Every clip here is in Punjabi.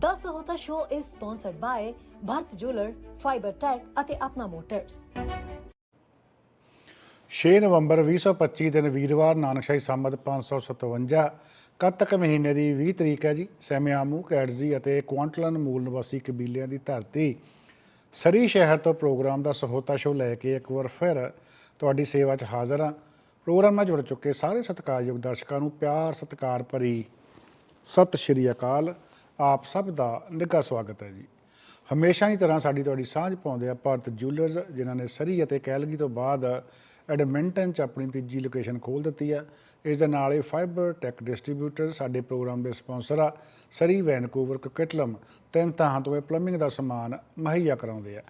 10 ਹੋਤਾ show is sponsored by Bharat jeweller fibre tech ਅਤੇ ਆਪਣਾ ਮੋਟਰਸ 6 ਨਵੰਬਰ 2025 ਦਿਨ ਵੀਰਵਾਰ ਨਾਨਕਸ਼ਾਹੀ ਸੰਮਤ 557 ਕੱਤਕ ਮਹੀਨੇ ਦੀ 20 ਤਰੀਕ ਹੈ ਜੀ। ਸੈਮਿਆਮੂ ਕੈਡਜ਼ੀ ਅਤੇ ਕੁਆਂਟਲਨ ਮੂਲ ਨਿਵਾਸੀ ਕਬੀਲਿਆਂ ਦੀ ਧਰਤੀ। ਸਰੀ ਸ਼ਹਿਰ ਤੋਂ ਪ੍ਰੋਗਰਾਮ ਦਾ ਸਹੋਤਾ ਸ਼ੋ ਲੈ ਕੇ ਇੱਕ ਵਾਰ ਫਿਰ ਤੁਹਾਡੀ ਸੇਵਾ 'ਚ ਹਾਜ਼ਰ ਹਾਂ। ਪ੍ਰੋਗਰਾਮ ਨਾਲ ਜੁੜ ਚੁੱਕੇ ਸਾਰੇ ਸਤਿਕਾਰਯੋਗ ਦਰਸ਼ਕਾਂ ਨੂੰ ਪਿਆਰ ਸਤਿਕਾਰ ਭਰੀ। ਸਤਿ ਸ਼੍ਰੀ ਅਕਾਲ। ਆਪ ਸਭ ਦਾ ਨਿੱਘਾ ਸਵਾਗਤ ਹੈ ਜੀ। ਹਮੇਸ਼ਾ ਹੀ ਤਰ੍ਹਾਂ ਸਾਡੀ ਤੁਹਾਡੀ ਸਾਂਝ ਪਾਉਂਦੇ ਆ ਭਾਰਤ ਜੁਐਲਰਸ ਜਿਨ੍ਹਾਂ ਨੇ ਸਰੀ ਅਤੇ ਕੈਲਗੀ ਤੋਂ ਬਾਅਦ ਐਡਮਿੰਟਨ ਚ ਆਪਣੀ ਤੀਜੀ ਲੋਕੇਸ਼ਨ ਖੋਲ ਦਿੱਤੀ ਆ। ਇਸ ਦੇ ਨਾਲ ਹੀ ਫਾਈਬਰ ਟੈਕ ਡਿਸਟ੍ਰੀਬਿਊਟਰ ਸਾਡੇ ਪ੍ਰੋਗਰਾਮ ਦੇ ਸਪਾਂਸਰ ਆ। ਸਰੀ, ਵੈਨਕੂਵਰ, ਕਕਿਟਲਮ ਤਿੰਨ ਥਾਂ ਤੋਂ ਇਹ ਪਲੰਬਿੰਗ ਦਾ ਸਮਾਨ ਮੁਹੱਈਆ ਕਰਾਉਂਦੇ ਆ।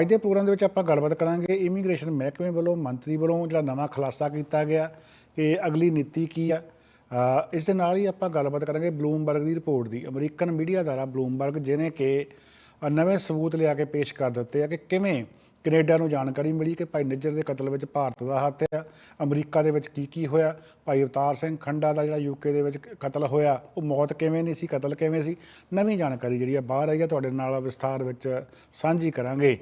ਅੱਜ ਦੇ ਪ੍ਰੋਗਰਾਮ ਦੇ ਵਿੱਚ ਆਪਾਂ ਗੱਲਬਾਤ ਕਰਾਂਗੇ ਇਮੀਗ੍ਰੇਸ਼ਨ ਮਹਿਕਮੇ ਵੱਲੋਂ, ਮੰਤਰੀ ਵੱਲੋਂ ਜਿਹੜਾ ਨਵਾਂ ਖੁਲਾਸਾ ਕੀਤਾ ਗਿਆ ਕਿ ਅਗਲੀ ਨੀਤੀ ਕੀ ਆ? ਇਸ ਦੇ ਨਾਲ ਹੀ ਆਪਾਂ ਗੱਲਬਾਤ ਕਰਾਂਗੇ ਬਲੂਮਬਰਗ ਦੀ ਰਿਪੋਰਟ ਦੀ। ਅਮਰੀਕਨ ਮੀਡੀਆ ਦੁਆਰਾ ਬਲੂਮਬਰਗ ਜਿਹਨੇ ਕਿ ਨਵੇਂ ਸਬੂਤ ਲਿਆ ਕੇ ਪੇਸ਼ ਕਰ ਦਿੱਤੇ ਆ ਕਿ ਕਿਵੇਂ ਕੈਨੇਡਾ ਨੂੰ ਜਾਣਕਾਰੀ ਮਿਲੀ ਕਿ ਭਾਈ ਨਿੱਜਰ ਦੇ ਕਤਲ ਵਿੱਚ ਭਾਰਤ ਦਾ ਹੱਥ ਹੈ ਅਮਰੀਕਾ ਦੇ ਵਿੱਚ ਕੀ ਕੀ ਹੋਇਆ? ਭਾਈ ਅਵਤਾਰ ਸਿੰਘ ਖੰਡਾ ਦਾ ਜਿਹੜਾ ਯੂਕੇ ਦੇ ਵਿੱਚ ਕਤਲ ਹੋਇਆ, ਉਹ ਮੌਤ ਕਿਵੇਂ ਨਹੀਂ ਸੀ, ਕਤਲ ਕਿਵੇਂ ਸੀ? ਨਵੀਂ ਜਾਣਕਾਰੀ ਜਿਹੜੀ ਆ ਬਾਹਰ ਆਈ ਆ, ਤੁਹਾਡੇ ਨਾਲ ਵਿਸਥਾਰ ਵਿੱਚ ਸਾਂਝੀ ਕਰਾਂਗੇ।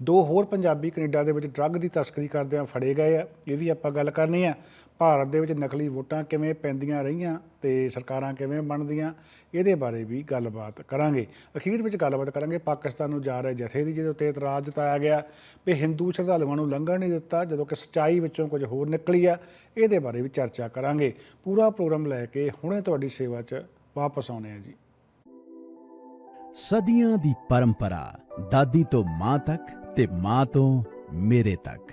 ਦੋ ਹੋਰ ਪੰਜਾਬੀ ਕੈਨੇਡਾ ਦੇ ਵਿੱਚ ਡਰੱਗ ਦੀ ਤਸਕਰੀ ਕਰਦਿਆਂ ਫੜੇ ਗਏ ਆ, ਇਹ ਵੀ ਆਪਾਂ ਗੱਲ ਕਰਨੀ ਆ। ਭਾਰਤ ਦੇ ਵਿੱਚ ਨਕਲੀ ਵੋਟਾਂ ਕਿਵੇਂ ਪੈਂਦੀਆਂ ਰਹੀਆਂ ਤੇ ਸਰਕਾਰਾਂ ਕਿਵੇਂ ਬਣਦੀਆਂ, ਇਹਦੇ ਬਾਰੇ ਵੀ ਗੱਲਬਾਤ ਕਰਾਂਗੇ। ਅਖੀਰ ਵਿੱਚ ਗੱਲਬਾਤ ਕਰਾਂਗੇ ਪਾਕਿਸਤਾਨ ਨੂੰ ਜਾ ਰਹੇ ਜਥੇ ਦੀ, ਜਿਹਦੇ ਉੱਤੇ ਇਤਰਾਜ਼ ਜਤਾਇਆ ਗਿਆ ਵੀ ਹਿੰਦੂ ਸ਼ਰਧਾਲੂਆਂ ਨੂੰ ਲੰਘਣ ਨਹੀਂ ਦਿੱਤਾ, ਜਦੋਂ ਕਿ ਸੱਚਾਈ ਵਿੱਚੋਂ ਕੁਝ ਹੋਰ ਨਿਕਲੀ ਆ, ਇਹਦੇ ਬਾਰੇ ਵੀ ਚਰਚਾ ਕਰਾਂਗੇ। ਪੂਰਾ ਪ੍ਰੋਗਰਾਮ ਲੈ ਕੇ ਹੁਣੇ ਤੁਹਾਡੀ ਸੇਵਾ 'ਚ ਵਾਪਸ ਆਉਣੇ ਆ ਜੀ। ਸਦੀਆਂ ਦੀ ਪਰੰਪਰਾ, ਦਾਦੀ ਤੋਂ ਮਾਂ ਤੱਕ ਤੇ ਮਾਂ ਤੋਂ ਮੇਰੇ ਤੱਕ।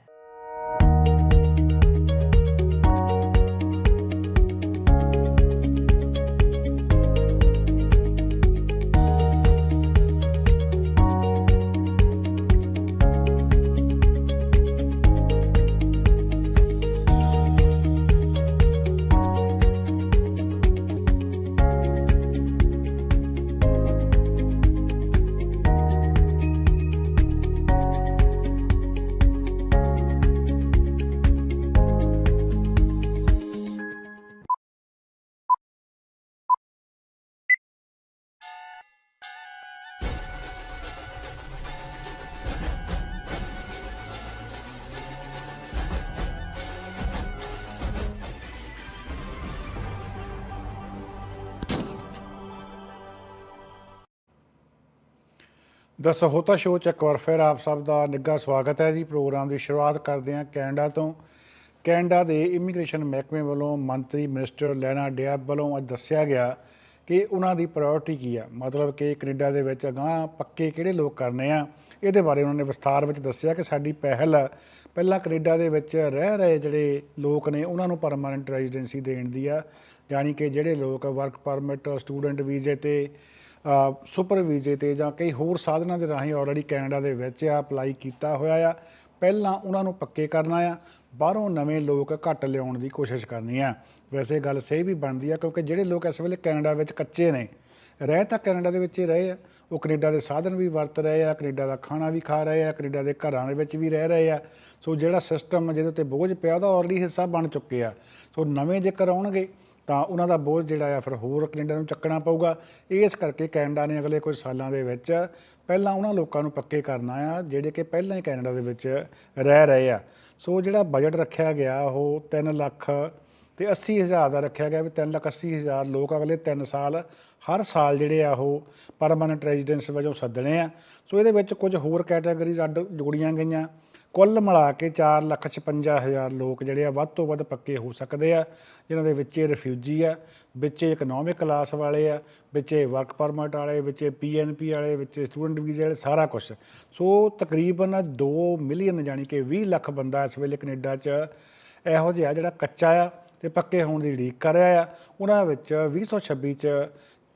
ਦਾ ਸਹੋਤਾ ਸ਼ੋਅ ਚ ਇੱਕ ਵਾਰ ਫਿਰ ਆਪ ਸਭ ਦਾ ਨਿੱਘਾ ਸਵਾਗਤ ਹੈ ਜੀ। ਪ੍ਰੋਗਰਾਮ ਦੀ ਸ਼ੁਰੂਆਤ ਕਰਦੇ ਹਾਂ ਕੈਨੇਡਾ ਤੋਂ। ਕੈਨੇਡਾ ਦੇ ਇਮੀਗ੍ਰੇਸ਼ਨ ਮਹਿਕਮੇ ਵੱਲੋਂ ਮੰਤਰੀ ਮਿਨਿਸਟਰ ਲੈਨਾ ਡਿਆਬ ਵੱਲੋਂ ਅੱਜ ਦੱਸਿਆ ਗਿਆ ਕਿ ਉਹਨਾਂ ਦੀ ਪ੍ਰਾਇੋਰਟੀ ਕੀ ਆ। ਮਤਲਬ ਕਿ ਕੈਨੇਡਾ ਦੇ ਵਿੱਚ ਅਗਾਂਹ ਪੱਕੇ ਕਿਹੜੇ ਲੋਕ ਕਰਨੇ ਆ? ਇਹਦੇ ਬਾਰੇ ਉਹਨਾਂ ਨੇ ਵਿਸਥਾਰ ਵਿੱਚ ਦੱਸਿਆ ਕਿ ਸਾਡੀ ਪਹਿਲ ਪਹਿਲਾਂ ਕੈਨੇਡਾ ਦੇ ਵਿੱਚ ਰਹਿ ਰਹੇ ਜਿਹੜੇ ਲੋਕ ਨੇ, ਉਹਨਾਂ ਨੂੰ ਪਰਮਾਨੈਂਟ ਰੈਜ਼ੀਡੈਂਸੀ ਦੇਣ ਦੀ ਆ। ਯਾਨੀ ਕਿ ਜਿਹੜੇ ਲੋਕ ਵਰਕ ਪਰਮਿਟ ਸਟੂਡੈਂਟ ਵੀਜ਼ੇ ਤੇ ਸੁਪਰ ਵੀਜ਼ੇ ਤੇ ਜਾਂ ਕਈ ਹੋਰ ਸਾਧਨਾਂ ਦੇ ਰਾਹੀਂ ਆਲਰੇਡੀ ਕੈਨੇਡਾ ਦੇ ਵਿੱਚ ਆ, ਅਪਲਾਈ ਕੀਤਾ ਹੋਇਆ ਆ। ਪਹਿਲਾਂ ਉਹਨਾਂ ਨੂੰ ਪੱਕੇ ਕਰਨਾ ਆ। ਬਾਹਰੋਂ ਨਵੇਂ ਲੋਕ ਘੱਟ ਲਿਆਉਣ ਦੀ ਕੋਸ਼ਿਸ਼ ਕਰਨੀ ਆ। ਵੈਸੇ ਗੱਲ ਸਹੀ ਵੀ ਬਣਦੀ ਆ, ਕਿਉਂਕਿ ਜਿਹੜੇ ਲੋਕ ਇਸ ਵੇਲੇ ਕੈਨੇਡਾ ਵਿੱਚ ਕੱਚੇ ਨੇ, ਰਹਿ ਤਾਂ ਕੈਨੇਡਾ ਦੇ ਵਿੱਚ ਹੀ ਰਹੇ ਆ। ਉਹ ਕੈਨੇਡਾ ਦੇ ਸਾਧਨ ਵੀ ਵਰਤ ਰਹੇ ਆ, ਕੈਨੇਡਾ ਦਾ ਖਾਣਾ ਵੀ ਖਾ ਰਹੇ ਆ, ਕੈਨੇਡਾ ਦੇ ਘਰਾਂ ਦੇ ਵਿੱਚ ਵੀ ਰਹਿ ਰਹੇ ਆ। ਸੋ ਜਿਹੜਾ ਸਿਸਟਮ ਜਿਹਦੇ ਉੱਤੇ ਬੋਝ ਪਿਆ, ਉਹਦਾ ਆਲਰੇਡੀ ਹਿੱਸਾ ਬਣ ਚੁੱਕੇ ਆ। ਸੋ ਨਵੇਂ ਜੇਕਰ ਆਉਣਗੇ ਤਾਂ ਉਹਨਾਂ ਦਾ ਬੋਝ ਜਿਹੜਾ ਆ ਫਿਰ ਹੋਰ ਕੈਨੇਡਾ ਨੂੰ ਚੱਕਣਾ ਪਊਗਾ। ਇਸ ਕਰਕੇ ਕੈਨੇਡਾ ਨੇ ਅਗਲੇ ਕੁਝ ਸਾਲਾਂ ਦੇ ਵਿੱਚ ਪਹਿਲਾਂ ਉਹਨਾਂ ਲੋਕਾਂ ਨੂੰ ਪੱਕੇ ਕਰਨਾ ਆ, ਜਿਹੜੇ ਕਿ ਪਹਿਲਾਂ ਹੀ ਕੈਨੇਡਾ ਦੇ ਵਿੱਚ ਰਹਿ ਰਹੇ ਆ। ਸੋ ਜਿਹੜਾ ਬਜਟ ਰੱਖਿਆ ਗਿਆ, ਉਹ 3 ਲੱਖ ਤੇ 80 ਹਜ਼ਾਰ ਦਾ ਰੱਖਿਆ ਗਿਆ ਵੀ 3 ਲੱਖ 80 ਹਜ਼ਾਰ ਲੋਕ ਅਗਲੇ 3 ਸਾਲ ਹਰ ਸਾਲ ਜਿਹੜੇ ਆ ਉਹ ਪਰਮਾਨੈਂਟ ਰੈਜ਼ੀਡੈਂਸ ਵਜੋਂ ਸੱਦਣੇ ਆ। ਸੋ ਇਹਦੇ ਵਿੱਚ ਕੁਝ ਹੋਰ ਕੈਟਾਗਰੀਜ਼ ਅੱਡ ਜੋੜੀਆਂ ਗਈਆਂ। ਕੁੱਲ ਮਿਲਾ ਕੇ 4 ਲੱਖ 56 ਹਜ਼ਾਰ ਲੋਕ ਜਿਹੜੇ ਆ ਵੱਧ ਤੋਂ ਵੱਧ ਪੱਕੇ ਹੋ ਸਕਦੇ ਆ, ਜਿਨ੍ਹਾਂ ਦੇ ਵਿੱਚ ਰਿਫਿਊਜੀ ਆ, ਵਿੱਚ ਇਕਨੋਮਿਕ ਕਲਾਸ ਵਾਲੇ ਆ, ਵਿੱਚ ਵਰਕ ਪਰਮਿਟ ਵਾਲੇ, ਵਿੱਚ ਪੀਐਨਪੀ ਵਾਲੇ, ਵਿੱਚ ਸਟੂਡੈਂਟ ਵੀਜ਼ੇ ਵਾਲੇ, ਸਾਰਾ ਕੁਝ ਸੋ ਤਕਰੀਬਨ 2 ਮਿਲੀਅਨ ਜਾਨੀ ਕਿ 20 ਲੱਖ ਬੰਦਾ ਇਸ ਵੇਲੇ ਕੈਨੇਡਾ 'ਚ ਇਹੋ ਜਿਹਾ ਜਿਹੜਾ ਕੱਚਾ ਆ ਤੇ ਪੱਕੇ ਹੋਣ ਦੀ ਉਡੀਕ ਕਰ ਰਿਹਾ ਆ। ਉਹਨਾਂ ਵਿੱਚ 2026 'ਚ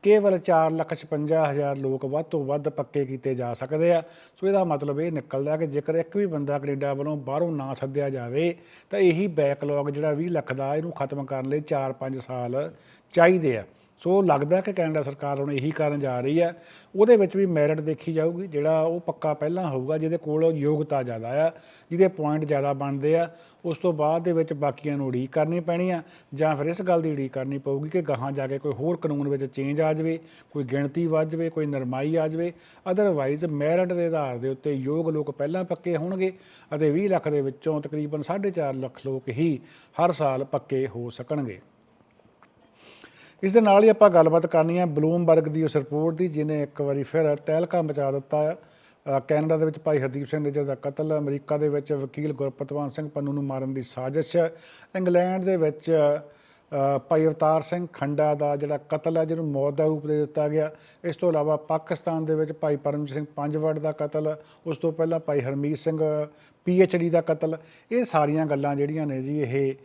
ਕੇਵਲ 456000 ਲੋਕ ਵੱਧ ਤੋਂ ਵੱਧ ਪੱਕੇ ਕੀਤੇ ਜਾ ਸਕਦੇ ਆ। ਸੋ ਇਹਦਾ ਮਤਲਬ ਇਹ ਨਿਕਲਦਾ ਕਿ ਜੇਕਰ ਇੱਕ ਵੀ ਬੰਦਾ ਕੈਨੇਡਾ ਵੱਲੋਂ ਬਾਹਰੋਂ ਨਾ ਸੱਦਿਆ ਜਾਵੇ, ਤਾਂ ਇਹੀ ਬੈਕਲੌਗ ਜਿਹੜਾ 20 ਲੱਖ ਦਾ ਇਹਨੂੰ ਖਤਮ ਕਰਨ ਲਈ 4-5 ਸਾਲ ਚਾਹੀਦੇ ਆ। ਸੋ ਲੱਗਦਾ ਕਿ ਕੈਨੇਡਾ ਸਰਕਾਰ ਹੁਣ ਇਹੀ ਕਰਨ ਜਾ ਰਹੀ ਹੈ। ਉਹਦੇ ਵਿੱਚ ਵੀ ਮੈਰਿਟ ਦੇਖੀ ਜਾਊਗੀ, ਜਿਹੜਾ ਉਹ ਪੱਕਾ ਪਹਿਲਾਂ ਹੋਊਗਾ, ਜਿਹਦੇ ਕੋਲ ਯੋਗਤਾ ਜ਼ਿਆਦਾ ਆ, ਜਿਹਦੇ ਪੁਆਇੰਟ ਜ਼ਿਆਦਾ ਬਣਦੇ ਆ, ਉਸ ਤੋਂ ਬਾਅਦ ਦੇ ਵਿੱਚ ਬਾਕੀਆਂ ਨੂੰ ਉਡੀਕ ਕਰਨੀ ਪੈਣੀ ਆ, ਜਾਂ ਫਿਰ ਇਸ ਗੱਲ ਦੀ ਉਡੀਕ ਕਰਨੀ ਪਊਗੀ ਕਿ ਗਾਹਾਂ ਜਾ ਕੇ ਕੋਈ ਹੋਰ ਕਾਨੂੰਨ ਵਿੱਚ ਚੇਂਜ ਆ ਜਾਵੇ, ਕੋਈ ਗਿਣਤੀ ਵੱਧ ਜਾਵੇ, ਕੋਈ ਨਰਮਾਈ ਆ ਜਾਵੇ। ਅਦਰਵਾਈਜ਼ ਮੈਰਿਟ ਦੇ ਆਧਾਰ ਦੇ ਉੱਤੇ ਯੋਗ ਲੋਕ ਪਹਿਲਾਂ ਪੱਕੇ ਹੋਣਗੇ ਅਤੇ 20 ਲੱਖ ਦੇ ਵਿੱਚੋਂ ਤਕਰੀਬਨ 4.5 ਲੱਖ ਲੋਕ ਹੀ ਹਰ ਸਾਲ ਪੱਕੇ ਹੋ ਸਕਣਗੇ। ਇਸ ਦੇ ਨਾਲ ਹੀ ਆਪਾਂ ਗੱਲਬਾਤ ਕਰਨੀ ਹੈ ਬਲੂਮਬਰਗ ਦੀ ਉਸ ਰਿਪੋਰਟ ਦੀ, ਜਿਹਨੇ ਇੱਕ ਵਾਰੀ ਫਿਰ ਤਹਿਲਕਾ ਮਚਾ ਦਿੱਤਾ ਹੈ। ਕੈਨੇਡਾ ਦੇ ਵਿੱਚ ਭਾਈ ਹਰਦੀਪ ਸਿੰਘ ਨਿੱਜਰ ਦਾ ਕਤਲ, ਅਮਰੀਕਾ ਦੇ ਵਿੱਚ ਵਕੀਲ ਗੁਰਪਤਵੰਤ ਸਿੰਘ ਪੰਨੂ ਨੂੰ ਮਾਰਨ ਦੀ ਸਾਜ਼ਿਸ਼, ਇੰਗਲੈਂਡ ਦੇ ਵਿੱਚ ਭਾਈ ਅਵਤਾਰ ਸਿੰਘ ਖੰਡਾ ਦਾ ਜਿਹੜਾ ਕਤਲ ਹੈ, ਜਿਹਨੂੰ ਮੌਤ ਦਾ ਰੂਪ ਦੇ ਦਿੱਤਾ ਗਿਆ। ਇਸ ਤੋਂ ਇਲਾਵਾ ਪਾਕਿਸਤਾਨ ਦੇ ਵਿੱਚ ਭਾਈ ਪਰਮਜੀਤ ਸਿੰਘ ਪੰਜਵੜ ਦਾ ਕਤਲ, ਉਸ ਤੋਂ ਪਹਿਲਾਂ ਭਾਈ ਹਰਮੀਤ ਸਿੰਘ ਡੀ ਦਾ ਕਤਲ। ਇਹ ਸਾਰੀਆਂ ਗੱਲਾਂ ਜਿਹੜੀਆਂ ਨੇ ਜੀ, ਇਹ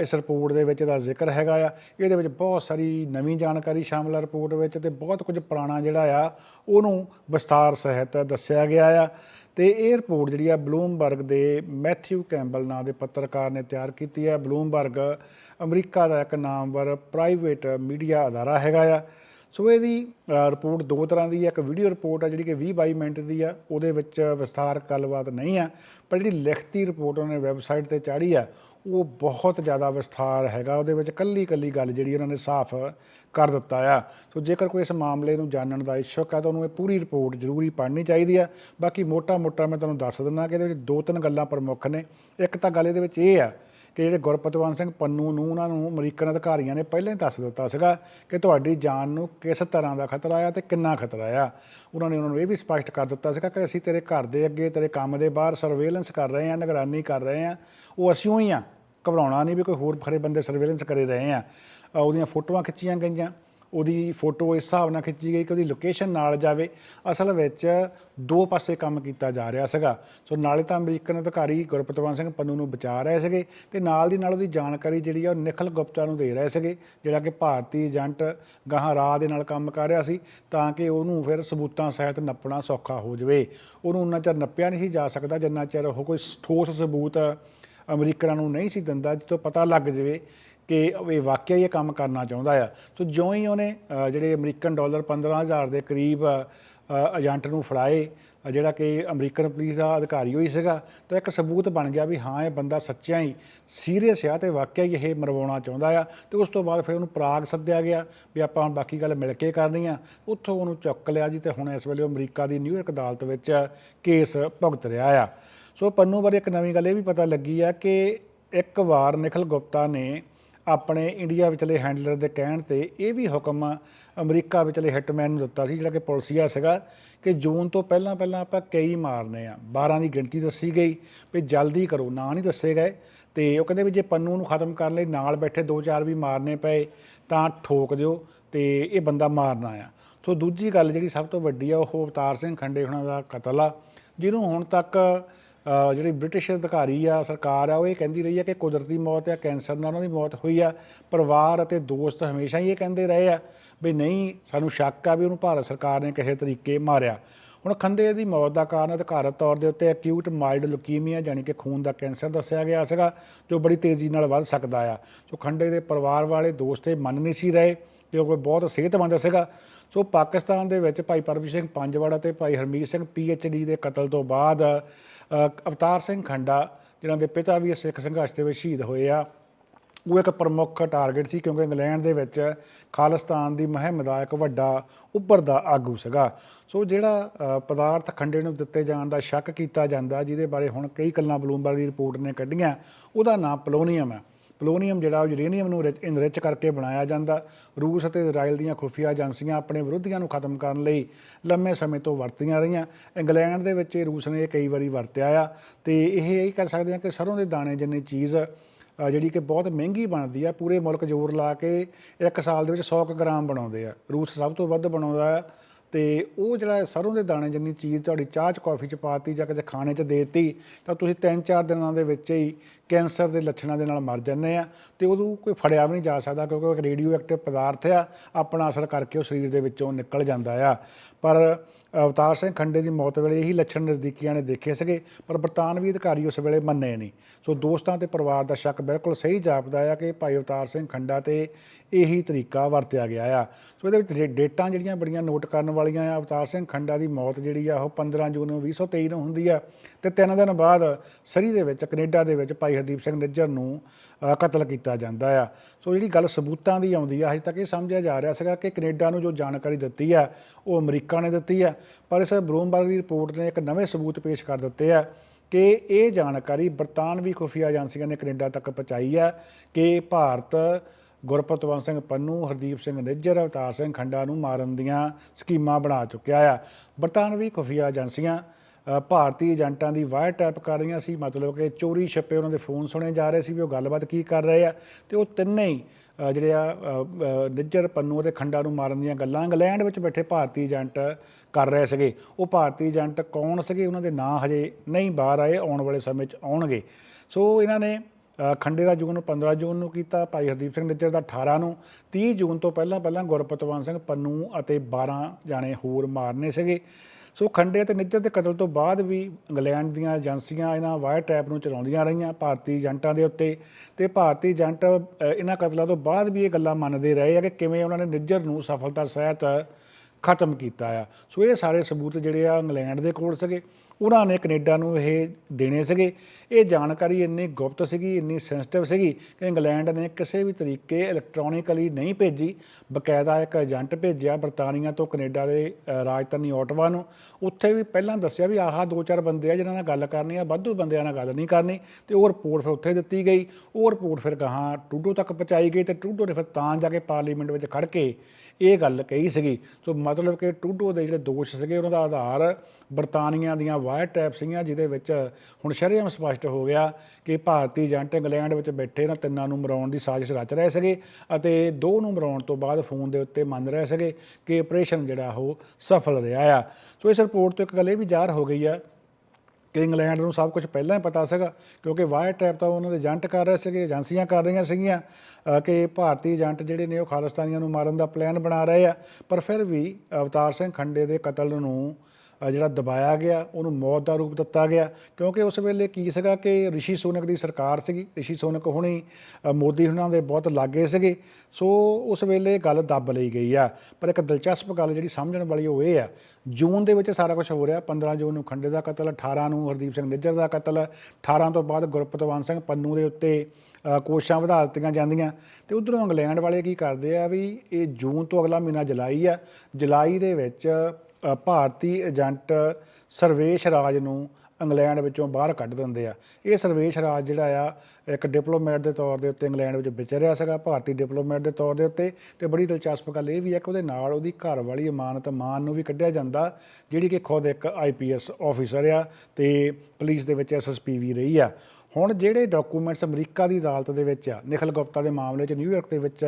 ਇਸ ਰਿਪੋਰਟ ਦੇ ਵਿੱਚ ਦਾ ਜ਼ਿਕਰ ਹੈਗਾ ਆ। ਇਹਦੇ ਵਿੱਚ ਬਹੁਤ ਸਾਰੀ ਨਵੀਂ ਜਾਣਕਾਰੀ ਸ਼ਾਮਲ ਹੈ ਰਿਪੋਰਟ ਵਿੱਚ ਤੇ ਬਹੁਤ ਕੁਝ ਪੁਰਾਣਾ ਜਿਹੜਾ ਆ, ਉਹਨੂੰ ਵਿਸਥਾਰ ਸਹਿਤ ਦੱਸਿਆ ਗਿਆ ਆ। ਤੇ ਇਹ ਰਿਪੋਰਟ ਜਿਹੜੀ ਆ ਬਲੂਮਬਰਗ ਦੇ ਮੈਥਿਊ ਕੈਂਬਲ ਨਾਂ ਦੇ ਪੱਤਰਕਾਰ ਨੇ ਤਿਆਰ ਕੀਤੀ ਹੈ ਬਲੂਮਬਰਗ ਅਮਰੀਕਾ ਦਾ ਇੱਕ ਨਾਮਵਰ ਪ੍ਰਾਈਵੇਟ ਮੀਡੀਆ ਅਦਾਰਾ ਹੈਗਾ ਆ। ਸੋ ਇਹਦੀ ਰਿਪੋਰਟ ਦੋ ਤਰ੍ਹਾਂ ਦੀ ਹੈ ਇੱਕ ਵੀਡੀਓ ਰਿਪੋਰਟ ਆ ਜਿਹੜੀ ਕਿ 20 22 ਮਿੰਟ ਦੀ ਆ। ਉਹਦੇ ਵਿੱਚ ਵਿਸਥਾਰ ਗੱਲਬਾਤ ਨਹੀਂ ਆ, ਪਰ ਜਿਹੜੀ ਲਿਖਤੀ ਰਿਪੋਰਟ ਉਹਨੇ ਵੈਬਸਾਈਟ ਤੇ ਚਾੜੀ ਆ ਉਹ ਬਹੁਤ ਜ਼ਿਆਦਾ ਵਿਸਥਾਰ ਹੈਗਾ, ਉਹਦੇ ਵਿੱਚ ਕੱਲੀ ਕੱਲੀ ਗੱਲ ਜਿਹੜੀ ਉਹਨਾਂ ਨੇ ਸਾਫ਼ ਕਰ ਦਿੱਤਾ ਆ। ਸੋ ਜੇਕਰ ਕੋਈ ਇਸ ਮਾਮਲੇ ਨੂੰ ਜਾਣਨ ਦਾ ਇੱਛੁਕ ਹੈ ਤਾਂ ਉਹਨੂੰ ਇਹ ਪੂਰੀ ਰਿਪੋਰਟ ਜ਼ਰੂਰੀ ਪੜ੍ਹਨੀ ਚਾਹੀਦੀ ਆ। ਬਾਕੀ ਮੋਟਾ-ਮੋਟਾ ਮੈਂ ਤੁਹਾਨੂੰ ਦੱਸ ਦਿੰਦਾ ਕਿ ਇਹਦੇ ਵਿੱਚ ਦੋ ਤਿੰਨ ਗੱਲਾਂ ਪ੍ਰਮੁੱਖ ਨੇ। ਇੱਕ ਤਾਂ ਗੱਲ ਇਹਦੇ ਵਿੱਚ ਇਹ ਆ ਕਿ ਜਿਹੜੇ ਗੁਰਪਤਵੰਤ ਸਿੰਘ ਪੰਨੂ ਨੂੰ ਉਹਨਾਂ ਨੂੰ ਅਮਰੀਕਨ ਅਧਿਕਾਰੀਆਂ ਨੇ ਪਹਿਲਾਂ ਹੀ ਦੱਸ ਦਿੱਤਾ ਸੀਗਾ ਕਿ ਤੁਹਾਡੀ ਜਾਨ ਨੂੰ ਕਿਸ ਤਰ੍ਹਾਂ ਦਾ ਖਤਰਾ ਆ ਤੇ ਕਿੰਨਾ ਖਤਰਾ ਆ। ਉਹਨਾਂ ਨੇ ਉਹਨਾਂ ਨੂੰ ਇਹ ਵੀ ਸਪਸ਼ਟ ਕਰ ਦਿੱਤਾ ਸੀਗਾ ਕਿ ਅਸੀਂ ਤੇਰੇ ਘਰ ਦੇ ਅੱਗੇ, ਤੇਰੇ ਕੰਮ ਦੇ ਬਾਹਰ ਸਰਵੇਲੈਂਸ ਕਰ ਰਹੇ ਹਾਂ, ਨਿਗਰਾਨੀ ਕਰ ਰਹੇ ਹਾਂ। ਉਹ ਅਸੀਂ ਹੀ। ਆ ਘਬਰਾਉਣਾ ਨਹੀਂ ਵੀ ਕੋਈ ਹੋਰ ਖਰੇ ਬੰਦੇ ਸਰਵੇਲੈਂਸ ਕਰੇ ਰਹੇ ਆ। ਉਹਦੀਆਂ ਫੋਟੋਆਂ ਖਿੱਚੀਆਂ ਗਈਆਂ। ਉਹਦੀ ਫੋਟੋ ਇਸ ਹਿਸਾਬ ਨਾਲ ਖਿੱਚੀ ਗਈ ਕਿ ਉਹਦੀ ਲੋਕੇਸ਼ਨ ਨਾਲ ਜਾਵੇ। ਅਸਲ ਵਿੱਚ ਦੋ ਪਾਸੇ ਕੰਮ ਕੀਤਾ ਜਾ ਰਿਹਾ ਸੀਗਾ। ਸੋ ਨਾਲੇ ਤਾਂ ਅਮਰੀਕਨ ਅਧਿਕਾਰੀ ਗੁਰਪਤਵੰਤ ਸਿੰਘ ਪੰਨੂ ਨੂੰ ਬਚਾ ਰਹੇ ਸੀਗੇ ਤੇ ਨਾਲ ਦੀ ਨਾਲ ਉਹਦੀ ਜਾਣਕਾਰੀ ਜਿਹੜੀ ਆ ਉਹ ਨਿਖਲ ਗੁਪਤਾ ਨੂੰ ਦੇ ਰਹੇ ਸੀਗੇ, ਜਿਹੜਾ ਕਿ ਭਾਰਤੀ ਏਜੰਟ ਗਾਹਾਂ ਰਾਹ ਦੇ ਨਾਲ ਕੰਮ ਕਰ ਰਿਹਾ ਸੀ ਤਾਂ ਕਿ ਉਹਨੂੰ ਫਿਰ ਸਬੂਤਾਂ ਸਹਿਤ ਨੱਪਣਾ ਸੌਖਾ ਹੋ ਜਾਵੇ। ਉਹਨੂੰ ਉਨਾ ਚਿਰ ਨੱਪਿਆ ਨਹੀਂ ਜਾ ਸਕਦਾ, ਜਿੰਨਾ ਚਿਰ ਉਹ ਕੋਈ ਠੋਸ ਸਬੂਤ ਅਮਰੀਕਨਾਂ ਨੂੰ ਨਹੀਂ ਸੀ ਦਿੰਦਾ, ਜਿੱਥੋਂ ਪਤਾ ਲੱਗ ਜਾਵੇ ਕਿ ਇਹ ਵਾਕਿਆ ਹੀ ਇਹ ਕੰਮ ਕਰਨਾ ਚਾਹੁੰਦਾ ਆ। ਸੋ ਜਿਉਂ ਹੀ ਉਹਨੇ ਜਿਹੜੇ ਅਮਰੀਕਨ ਡਾਲਰ 15000 ਦੇ ਕਰੀਬ ਏਜੰਟ ਨੂੰ ਫੜਾਏ ਜਿਹੜਾ ਕਿ ਅਮਰੀਕਨ ਪੁਲਿਸ ਦਾ ਅਧਿਕਾਰੀ ਹੋਈ ਸੀਗਾ, ਤਾਂ ਇੱਕ ਸਬੂਤ ਬਣ ਗਿਆ ਵੀ ਹਾਂ, ਇਹ ਬੰਦਾ ਸੱਚਿਆਂ ਹੀ ਸੀਰੀਅਸ ਆ ਤੇ ਵਾਕਿਆ ਹੀ ਇਹ ਮਰਵਾਉਣਾ ਚਾਹੁੰਦਾ ਆ। ਤੇ ਉਸ ਤੋਂ ਬਾਅਦ ਫਿਰ ਉਹਨੂੰ ਪ੍ਰਾਗ ਸੱਦਿਆ ਗਿਆ ਵੀ ਆਪਾਂ ਹੁਣ ਬਾਕੀ ਗੱਲ ਮਿਲ ਕੇ ਕਰਨੀ ਆ। ਉੱਥੋਂ ਉਹਨੂੰ ਚੁੱਕ ਲਿਆ ਜੀ ਤੇ ਹੁਣ ਇਸ ਵੇਲੇ ਉਹ ਅਮਰੀਕਾ ਦੀ ਨਿਊਯਾਰਕ ਅਦਾਲਤ ਵਿੱਚ ਕੇਸ ਭੁਗਤ ਰਿਹਾ ਆ। ਸੋ ਪੰਨੂ ਬਾਰੇ ਇੱਕ ਨਵੀਂ ਗੱਲ ਇਹ ਵੀ ਪਤਾ ਲੱਗੀ ਆ ਕਿ ਇੱਕ ਵਾਰ ਨਿਖਲ ਗੁਪਤਾ ਨੇ ਆਪਣੇ ਇੰਡੀਆ ਵਿਚਲੇ ਹੈਂਡਲਰ ਦੇ ਕਹਿਣ ਤੇ ਇਹ ਵੀ ਹੁਕਮ ਅਮਰੀਕਾ ਵਿਚਲੇ ਹਿਟਮੈਨ ਨੂੰ ਦਿੱਤਾ ਸੀ, ਜਿਹੜਾ ਕਿ ਪੁਲਸੀਆ ਸੀਗਾ ਕਿ ਜੂਨ ਤੋਂ ਪਹਿਲਾਂ ਪਹਿਲਾਂ ਆਪਾਂ ਕਈ ਮਾਰਨੇ ਆ। 12 ਦੀ ਗਿਣਤੀ ਦੱਸੀ ਗਈ ਵੀ ਜਲਦੀ ਕਰੋ, ਨਾ ਨਹੀਂ ਦੱਸੇ ਗਏ। ਤੇ ਉਹ ਕਹਿੰਦੇ ਵੀ ਜੇ ਪੰਨੂ ਨੂੰ ਖਤਮ ਕਰਨ ਲਈ ਨਾਲ ਬੈਠੇ ਦੋ ਚਾਰ ਵੀ ਮਾਰਨੇ ਪਏ ਤਾਂ ਠੋਕ ਦਿਓ ਤੇ ਇਹ ਬੰਦਾ ਮਾਰਨਾ ਆ ਸੋ ਦੂਜੀ ਗੱਲ ਜਿਹੜੀ ਸਭ ਤੋਂ ਵੱਡੀ ਆ, ਉਹ ਅਵਤਾਰ ਸਿੰਘ ਖੰਡੇ ਹੁਣਾਂ ਦਾ ਕਤਲ ਆ, ਜਿਹਨੂੰ ਹੁਣ ਤੱਕ ਜਿਹੜੀ ਬ੍ਰਿਟਿਸ਼ ਅਧਿਕਾਰੀ ਆ, ਸਰਕਾਰ ਆ, ਉਹ ਇਹ ਕਹਿੰਦੀ ਰਹੀ ਆ ਕਿ ਕੁਦਰਤੀ ਮੌਤ ਆ ਕੈਂਸਰ ਨਾਲ ਉਹਨਾਂ ਦੀ ਮੌਤ ਹੋਈ ਆ। ਪਰਿਵਾਰ ਅਤੇ ਦੋਸਤ ਹਮੇਸ਼ਾ ਹੀ ਇਹ ਕਹਿੰਦੇ ਰਹੇ ਆ ਵੀ ਨਹੀਂ, ਸਾਨੂੰ ਸ਼ੱਕ ਆ ਵੀ ਉਹਨੂੰ ਭਾਰਤ ਸਰਕਾਰ ਨੇ ਕਿਸੇ ਤਰੀਕੇ ਮਾਰਿਆ। ਹੁਣ ਖੰਡੇ ਦੀ ਮੌਤ ਦਾ ਕਾਰਨ ਅਧਿਕਾਰਤ ਤੌਰ ਦੇ ਉੱਤੇ ਅਕਿਊਟ ਮਾਈਲਡ ਲੁਕੀਮੀਆ ਯਾਨੀ ਕਿ ਖੂਨ ਦਾ ਕੈਂਸਰ ਦੱਸਿਆ ਗਿਆ ਸੀਗਾ, ਜੋ ਬੜੀ ਤੇਜ਼ੀ ਨਾਲ ਵੱਧ ਸਕਦਾ ਆ। ਸੋ ਖੰਡੇ ਦੇ ਪਰਿਵਾਰ ਵਾਲੇ ਦੋਸਤ ਇਹ ਮੰਨ ਨਹੀਂ ਸੀ ਰਹੇ। ਕਿ ਉਹ ਕੋਈ ਬਹੁਤ ਸਿਹਤਮੰਦ ਸੀਗਾ। ਸੋ ਪਾਕਿਸਤਾਨ ਦੇ ਵਿੱਚ ਭਾਈ ਪਰਮਜੀਤ ਸਿੰਘ ਪੰਜਵਾੜਾ ਤੇ ਭਾਈ ਹਰਮੀਤ ਸਿੰਘ ਡੀ ਦੇ ਕਤਲ ਤੋਂ ਬਾਅਦ ਅਵਤਾਰ ਸਿੰਘ ਖੰਡਾ, ਜਿਨ੍ਹਾਂ ਦੇ ਪਿਤਾ ਵੀ ਸਿੱਖ ਸੰਘਰਸ਼ ਦੇ ਵਿੱਚ ਸ਼ਹੀਦ ਹੋਏ ਆ, ਉਹ ਇੱਕ ਪ੍ਰਮੁੱਖ ਟਾਰਗੇਟ ਸੀ ਕਿਉਂਕਿ ਇੰਗਲੈਂਡ ਦੇ ਵਿੱਚ ਖਾਲਿਸਤਾਨ ਦੀ ਮੁਹਿੰਮ ਦਾ ਇੱਕ ਵੱਡਾ ਉੱਭਰਦਾ ਆਗੂ ਸੀਗਾ। ਸੋ ਜਿਹੜਾ ਪਦਾਰਥ ਖੰਡੇ ਨੂੰ ਦਿੱਤੇ ਜਾਣ ਦਾ ਸ਼ੱਕ ਕੀਤਾ ਜਾਂਦਾ, ਜਿਹਦੇ ਬਾਰੇ ਹੁਣ ਕਈ ਗੱਲਾਂ ਬਲੂਮਬਰਗ ਦੀ ਰਿਪੋਰਟ ਨੇ ਕੱਢੀਆਂ, ਉਹਦਾ ਨਾਮ ਪਲੋਨੀਅਮ ਹੈ। ਪਲੋਨੀਅਮ ਜਿਹੜਾ ਉਹ ਯੂਰੇਨੀਅਮ ਨੂੰ ਇਨਰਿਚ ਕਰਕੇ ਬਣਾਇਆ ਜਾਂਦਾ। ਰੂਸ ਅਤੇ ਇਜ਼ਰਾਈਲ ਦੀਆਂ ਖੁਫੀਆ ਏਜੰਸੀਆਂ ਆਪਣੇ ਵਿਰੋਧੀਆਂ ਨੂੰ ਖਤਮ ਕਰਨ ਲਈ ਲੰਮੇ ਸਮੇਂ ਤੋਂ ਵਰਤੀਆਂ ਰਹੀਆਂ। ਇੰਗਲੈਂਡ ਦੇ ਵਿੱਚ ਰੂਸ ਨੇ ਇਹ ਕਈ ਵਾਰੀ ਵਰਤਿਆ ਆ ਤੇ ਇਹ ਇਹ ਕਰ ਸਕਦੇ ਆ ਕਿ ਸਰੋਂ ਦੇ ਦਾਣੇ ਜਿੰਨੀ ਚੀਜ਼ ਜਿਹੜੀ ਕਿ ਬਹੁਤ ਮਹਿੰਗੀ ਬਣਦੀ ਆ, ਪੂਰੇ ਮੁਲਕ ਜ਼ੋਰ ਲਾ ਕੇ ਇੱਕ ਸਾਲ ਦੇ ਵਿੱਚ 100 ਕੁ ਗ੍ਰਾਮ ਬਣਾਉਂਦੇ ਆ। ਰੂਸ ਸਭ ਤੋਂ ਵੱਧ ਬਣਾਉਂਦਾ ਆ ਤੇ ਉਹ ਜਿਹੜਾ ਸਰੋਂ ਦੇ ਦਾਣੇ ਜਿੰਨੀ ਚੀਜ਼ ਤੁਹਾਡੀ ਚਾਹ ਚ ਕਾਫੀ ਚ ਪਾਤੀ ਜਾਂ ਕਿਸੇ ਖਾਣੇ ਚ ਦੇਤੀ, ਤਾਂ ਤੁਸੀਂ 3-4 ਦਿਨਾਂ ਦੇ ਵਿੱਚ ਹੀ ਕੈਂਸਰ ਦੇ ਲੱਛਣਾਂ ਦੇ ਨਾਲ ਮਰ ਜਾਂਦੇ ਆ ਤੇ ਉਹਨੂੰ ਕੋਈ ਫੜਿਆ ਵੀ ਨਹੀਂ ਜਾ ਸਕਦਾ ਕਿਉਂਕਿ ਉਹ ਇੱਕ ਰੇਡੀਓ ਐਕਟਿਵ ਪਦਾਰਥ ਆ, ਆਪਣਾ ਅਸਰ ਕਰਕੇ ਉਹ ਸਰੀਰ ਦੇ ਵਿੱਚੋਂ ਨਿਕਲ ਜਾਂਦਾ ਆ। ਪਰ ਅਵਤਾਰ ਸਿੰਘ ਖੰਡੇ ਦੀ ਮੌਤ ਵੇਲੇ ਇਹੀ ਲੱਛਣ ਨਜ਼ਦੀਕੀਆਂ ਨੇ ਦੇਖੇ ਸੀਗੇ, ਪਰ ਬਰਤਾਨਵੀ ਅਧਿਕਾਰੀ ਉਸ ਵੇਲੇ ਮੰਨੇ ਨਹੀਂ। ਸੋ ਦੋਸਤਾਂ ਤੇ ਪਰਿਵਾਰ ਦਾ ਸ਼ੱਕ ਬਿਲਕੁਲ ਸਹੀ ਜਾਪਦਾ ਆ ਕਿ ਭਾਈ ਅਵਤਾਰ ਸਿੰਘ ਖੰਡਾ ਤੇ ਇਹੀ ਤਰੀਕਾ ਵਰਤਿਆ ਗਿਆ ਆ। ਸੋ ਇਹਦੇ ਵਿੱਚ ਡੇ- ਡੇਟਾਂ ਜਿਹੜੀਆਂ ਬੜੀਆਂ ਨੋਟ ਕਰਨ ਵਾਲੀਆਂ ਆ। ਅਵਤਾਰ ਸਿੰਘ ਖੰਡਾ ਦੀ ਮੌਤ ਜਿਹੜੀ ਆ, ਉਹ 15 ਜੂਨ 2023 ਨੂੰ ਹੁੰਦੀ ਆ। ਤੇ ਤਿੰਨ ਦਿਨ ਬਾਅਦ ਸਰੀ ਦੇ ਵਿੱਚ, ਕੈਨੇਡਾ ਦੇ ਵਿੱਚ ਭਾਈ ਹਰਦੀਪ ਸਿੰਘ ਨਿੱਜਰ ਨੂੰ ਕਤਲ ਕੀਤਾ ਜਾਂਦਾ ਆ। ਸੋ ਜਿਹੜੀ ਗੱਲ ਸਬੂਤਾਂ ਦੀ ਆਉਂਦੀ ਆ, ਅਜੇ ਤੱਕ ਇਹ ਸਮਝਿਆ ਜਾ ਰਿਹਾ ਸੀਗਾ ਕਿ ਕੈਨੇਡਾ ਨੂੰ ਜੋ ਜਾਣਕਾਰੀ ਦਿੱਤੀ ਆ, ਉਹ ਅਮਰੀਕਾ ਨੇ ਦਿੱਤੀ ਆ। ਪਰ ਇਸ ਬਰੂਮਬਰਗ ਦੀ ਰਿਪੋਰਟ ਨੇ ਇੱਕ ਨਵੇਂ ਸਬੂਤ ਪੇਸ਼ ਕਰ ਦਿੱਤੇ ਆ ਕਿ ਇਹ ਜਾਣਕਾਰੀ ਬਰਤਾਨਵੀ ਖੁਫੀਆ ਏਜੰਸੀਆਂ ਨੇ ਕੈਨੇਡਾ ਤੱਕ ਪਹੁੰਚਾਈ ਆ ਕਿ ਭਾਰਤ ਗੁਰਪਤਵੰਤ ਸਿੰਘ ਪੰਨੂ, ਹਰਦੀਪ ਸਿੰਘ ਨਿੱਜਰ, ਅਵਤਾਰ ਸਿੰਘ ਖੰਡਾ ਨੂੰ ਮਾਰਨ ਦੀਆਂ ਸਕੀਮਾਂ ਬਣਾ ਚੁੱਕਿਆ ਆ। ਬਰਤਾਨਵੀ ਖੁਫੀਆ ਏਜੰਸੀਆਂ ਭਾਰਤੀ ਏਜੰਟਾਂ ਦੀ ਵਾਇਰ ਟੈਪ ਕਰ ਰਹੀਆਂ ਸੀ। ਮਤਲਬ ਕਿ ਚੋਰੀ ਛੱਪੇ ਉਹਨਾਂ ਦੇ ਫੋਨ ਸੁਣੇ ਜਾ ਰਹੇ ਸੀ ਵੀ ਉਹ ਗੱਲਬਾਤ ਕੀ ਕਰ ਰਹੇ ਆ। ਤੇ ਉਹ ਤਿੰਨੇ ਹੀ ਜਿਹੜੇ ਆ ਨਿੱਜਰ, ਪੰਨੂ ਅਤੇ ਖੰਡਾ ਨੂੰ ਮਾਰਨ ਦੀਆਂ ਗੱਲਾਂ ਇੰਗਲੈਂਡ ਵਿੱਚ ਬੈਠੇ ਭਾਰਤੀ ਏਜੰਟ ਕਰ ਰਹੇ ਸੀਗੇ। ਉਹ ਭਾਰਤੀ ਏਜੰਟ ਕੌਣ ਸੀਗੇ? ਉਹਨਾਂ ਦੇ ਨਾਂ ਹਜੇ ਨਹੀਂ ਬਾਹਰ ਆਏ, ਆਉਣ ਵਾਲੇ ਸਮੇਂ 'ਚ ਆਉਣਗੇ। ਸੋ ਇਹਨਾਂ ਨੇ ਖੰਡੇ ਦਾ ਜੂਨ 15 ਜੂਨ ਨੂੰ ਕੀਤਾ, ਭਾਈ ਹਰਦੀਪ ਸਿੰਘ ਨਿੱਜਰ ਦਾ 18 ਨੂੰ 30 ਜੂਨ ਤੋਂ ਪਹਿਲਾਂ ਪਹਿਲਾਂ ਗੁਰਪਤਵੰਤ ਸਿੰਘ ਪੰਨੂ ਅਤੇ 12 ਜਾਣੇ ਹੋਰ ਮਾਰਨੇ ਸੀਗੇ। ਸੋ ਖੰਡੇ ਤੇ ਨਿੱਜਰ ਦੇ ਕਤਲ ਤੋਂ ਬਾਅਦ ਵੀ ਇੰਗਲੈਂਡ ਦੀਆਂ ਏਜੰਸੀਆਂ ਇਹਨਾਂ ਵਾਇਰ ਟੈਪ ਨੂੰ ਚਲਾਉਂਦੀਆਂ ਰਹੀਆਂ ਭਾਰਤੀ ਏਜੰਟਾਂ ਦੇ ਉੱਤੇ। ਤੇ ਭਾਰਤੀ ਏਜੰਟ ਇਹਨਾਂ ਕਤਲਾਂ ਤੋਂ ਬਾਅਦ ਵੀ ਇਹ ਗੱਲਾਂ ਮੰਨਦੇ ਰਹੇ ਆ ਕਿ ਕਿਵੇਂ ਉਹਨਾਂ ਨੇ ਨਿੱਜਰ ਨੂੰ ਸਫਲਤਾ ਸਹਿਤ ਖਤਮ ਕੀਤਾ ਆ। ਸੋ ਇਹ ਸਾਰੇ ਸਬੂਤ ਜਿਹੜੇ ਆ ਇੰਗਲੈਂਡ ਦੇ ਕੋਲ ਸੀਗੇ। ਉਹਨਾਂ ਨੇ ਕੈਨੇਡਾ ਨੂੰ ਇਹ ਦੇਣੇ ਸੀਗੇ। ਇਹ ਜਾਣਕਾਰੀ ਇੰਨੀ ਗੁਪਤ ਸੀਗੀ, ਇੰਨੀ ਸੈਂਸਿਟਿਵ ਸੀਗੀ ਕਿ ਇੰਗਲੈਂਡ ਨੇ ਕਿਸੇ ਵੀ ਤਰੀਕੇ ਇਲੈਕਟ੍ਰੋਨਿਕਲੀ ਨਹੀਂ ਭੇਜੀ। ਬਕਾਇਦਾ ਇੱਕ ਏਜੰਟ ਭੇਜਿਆ ਬਰਤਾਨੀਆ ਤੋਂ ਕੈਨੇਡਾ ਦੇ ਰਾਜਧਾਨੀ ਓਟਵਾ ਨੂੰ। ਉੱਥੇ ਵੀ ਪਹਿਲਾਂ ਦੱਸਿਆ ਵੀ ਆਹ ਦੋ ਚਾਰ ਬੰਦੇ ਆ ਜਿਨ੍ਹਾਂ ਨਾਲ ਗੱਲ ਕਰਨੀ ਆ, ਵਾਧੂ ਬੰਦਿਆਂ ਨਾਲ ਗੱਲ ਨਹੀਂ ਕਰਨੀ ਤੇ ਉਹ ਰਿਪੋਰਟ ਫਿਰ ਉੱਥੇ ਦਿੱਤੀ ਗਈ। ਉਹ ਰਿਪੋਰਟ ਫਿਰ ਗਾਹਾਂ ਟੂਡੋ ਤੱਕ ਪਹੁੰਚਾਈ ਗਈ ਤੇ ਟੂਡੋ ਨੇ ਫਿਰ ਤਾਂ ਜਾ ਕੇ ਪਾਰਲੀਮੈਂਟ ਵਿੱਚ ਖੜ ਕੇ ਇਹ ਗੱਲ ਕਹੀ ਸੀਗੀ। ਸੋ ਮਤਲਬ ਕਿ ਟੂਡੋ ਦੇ ਜਿਹੜੇ ਦੋਸ਼ ਸੀਗੇ, ਉਹਨਾਂ ਦਾ ਆਧਾਰ ਬਰਤਾਨੀਆ ਦੀਆਂ ਵਾਇਰ ਟੈਪ ਸੀਗੀਆਂ, ਜਿਹਦੇ ਵਿੱਚ ਹੁਣ ਸ਼ਰੇਆਮ ਸਪਸ਼ਟ ਹੋ ਗਿਆ ਕਿ ਭਾਰਤੀ ਏਜੰਟ ਇੰਗਲੈਂਡ ਵਿੱਚ ਬੈਠੇ ਨਾ ਤਿੰਨਾਂ ਨੂੰ ਮਰਾਉਣ ਦੀ ਸਾਜ਼ਿਸ਼ ਰਚ ਰਹੇ ਸੀਗੇ ਅਤੇ ਦੋ ਨੂੰ ਮਰਾਉਣ ਤੋਂ ਬਾਅਦ ਫੋਨ ਦੇ ਉੱਤੇ ਮੰਨ ਰਹੇ ਸੀਗੇ ਕਿ ਆਪਰੇਸ਼ਨ ਜਿਹੜਾ ਉਹ ਸਫਲ ਰਿਹਾ ਆ। ਸੋ ਇਸ ਰਿਪੋਰਟ ਤੋਂ ਇੱਕ ਗੱਲ ਇਹ ਵੀ ਜ਼ਾਹਰ ਹੋ ਗਈ ਆ ਕਿ ਇੰਗਲੈਂਡ ਨੂੰ ਸਭ ਕੁਝ ਪਹਿਲਾਂ ਹੀ ਪਤਾ ਸੀਗਾ, ਕਿਉਂਕਿ ਵਾਇਰ ਟੈਪ ਤਾਂ ਉਹਨਾਂ ਦੇ ਏਜੰਟ ਕਰ ਰਹੇ ਸੀਗੇ, ਏਜੰਸੀਆਂ ਕਰ ਰਹੀਆਂ ਸੀਗੀਆਂ ਕਿ ਭਾਰਤੀ ਏਜੰਟ ਜਿਹੜੇ ਨੇ ਉਹ ਖਾਲਿਸਤਾਨੀਆਂ ਨੂੰ ਮਾਰਨ ਦਾ ਪਲਾਨ ਬਣਾ ਰਹੇ ਆ। ਪਰ ਫਿਰ ਵੀ ਅਵਤਾਰ ਸਿੰਘ ਖੰਡੇ ਦੇ ਕਤਲ ਨੂੰ ਜਿਹੜਾ ਦਬਾਇਆ ਗਿਆ ਉਹਨੂੰ ਮੌਤ ਦਾ ਰੂਪ ਦਿੱਤਾ ਗਿਆ। ਕਿਉਂਕਿ ਉਸ ਵੇਲੇ ਕੀ ਸੀਗਾ ਕਿ ਰਿਸ਼ੀ ਸੋਨਕ ਦੀ ਸਰਕਾਰ ਸੀਗੀ ਰਿਸ਼ੀ ਸੋਨਕ ਹੁਣੀ ਮੋਦੀ ਹੁਣਾਂ ਦੇ ਬਹੁਤ ਲਾਗੇ ਸੀਗੇ। ਸੋ ਉਸ ਵੇਲੇ ਗੱਲ ਦੱਬ ਲਈ ਗਈ ਆ। ਪਰ ਇੱਕ ਦਿਲਚਸਪ ਗੱਲ ਜਿਹੜੀ ਸਮਝਣ ਵਾਲੀ ਉਹ ਇਹ ਆ ਜੂਨ ਦੇ ਵਿੱਚ ਸਾਰਾ ਕੁਝ ਹੋ ਰਿਹਾ। 15 ਜੂਨ ਨੂੰ ਖੰਡੇ ਦਾ ਕਤਲ 18 ਨੂੰ ਹਰਦੀਪ ਸਿੰਘ ਨਿੱਜਰ ਦਾ ਕਤਲ 18 ਤੋਂ ਬਾਅਦ ਗੁਰਪਤਵੰਤ ਸਿੰਘ ਪੰਨੂ ਦੇ ਉੱਤੇ ਅ, ਕੋਸ਼ਾਂ ਵਧਾ ਦਿੱਤੀਆਂ ਜਾਂਦੀਆਂ। ਤੇ ਉਧਰੋਂ ਇੰਗਲੈਂਡ ਵਾਲੇ ਕੀ ਕਰਦੇ ਆ ਵੀ ਇਹ ਜੂਨ ਤੋਂ ਅਗਲਾ ਮਹੀਨਾ ਜੁਲਾਈ ਆ। ਜੁਲਾਈ ਦੇ ਵਿੱਚ ਭਾਰਤੀ ਏਜੰਟ ਸਰਵੇਸ਼ ਰਾਜ ਨੂੰ ਇੰਗਲੈਂਡ ਵਿੱਚੋਂ ਬਾਹਰ ਕੱਢ ਦਿੰਦੇ ਆ। ਇਹ ਸਰਵੇਸ਼ ਰਾਜ ਜਿਹੜਾ ਆ, ਇੱਕ ਡਿਪਲੋਮੈਟ ਦੇ ਤੌਰ ਦੇ ਉੱਤੇ ਇੰਗਲੈਂਡ ਵਿੱਚ ਵਿਚਰਿਆ ਸੀਗਾ, ਭਾਰਤੀ ਡਿਪਲੋਮੈਟ ਦੇ ਤੌਰ ਦੇ ਉੱਤੇ। ਤੇ ਬੜੀ ਦਿਲਚਸਪ ਗੱਲ ਇਹ ਵੀ ਹੈ ਕਿ ਉਹਦੇ ਨਾਲ ਉਹਦੀ ਘਰ ਵਾਲੀ ਇਮਾਨਤ ਮਾਨ ਨੂੰ ਵੀ ਕੱਢਿਆ ਜਾਂਦਾ, ਜਿਹੜੀ ਕਿ ਖੁਦ ਇੱਕ ਆਈਪੀਐਸ ਆਫੀਸਰ ਆ ਤੇ ਪੁਲਿਸ ਦੇ ਵਿੱਚ ਐਸਐਸਪੀ ਵੀ ਰਹੀ ਆ। ਹੁਣ ਜਿਹੜੇ ਡਾਕੂਮੈਂਟਸ ਅਮਰੀਕਾ ਦੀ ਅਦਾਲਤ ਦੇ ਵਿੱਚ ਆ, ਨਿਖਲ ਗੁਪਤਾ ਦੇ ਮਾਮਲੇ 'ਚ ਨਿਊਯਾਰਕ ਦੇ ਵਿੱਚ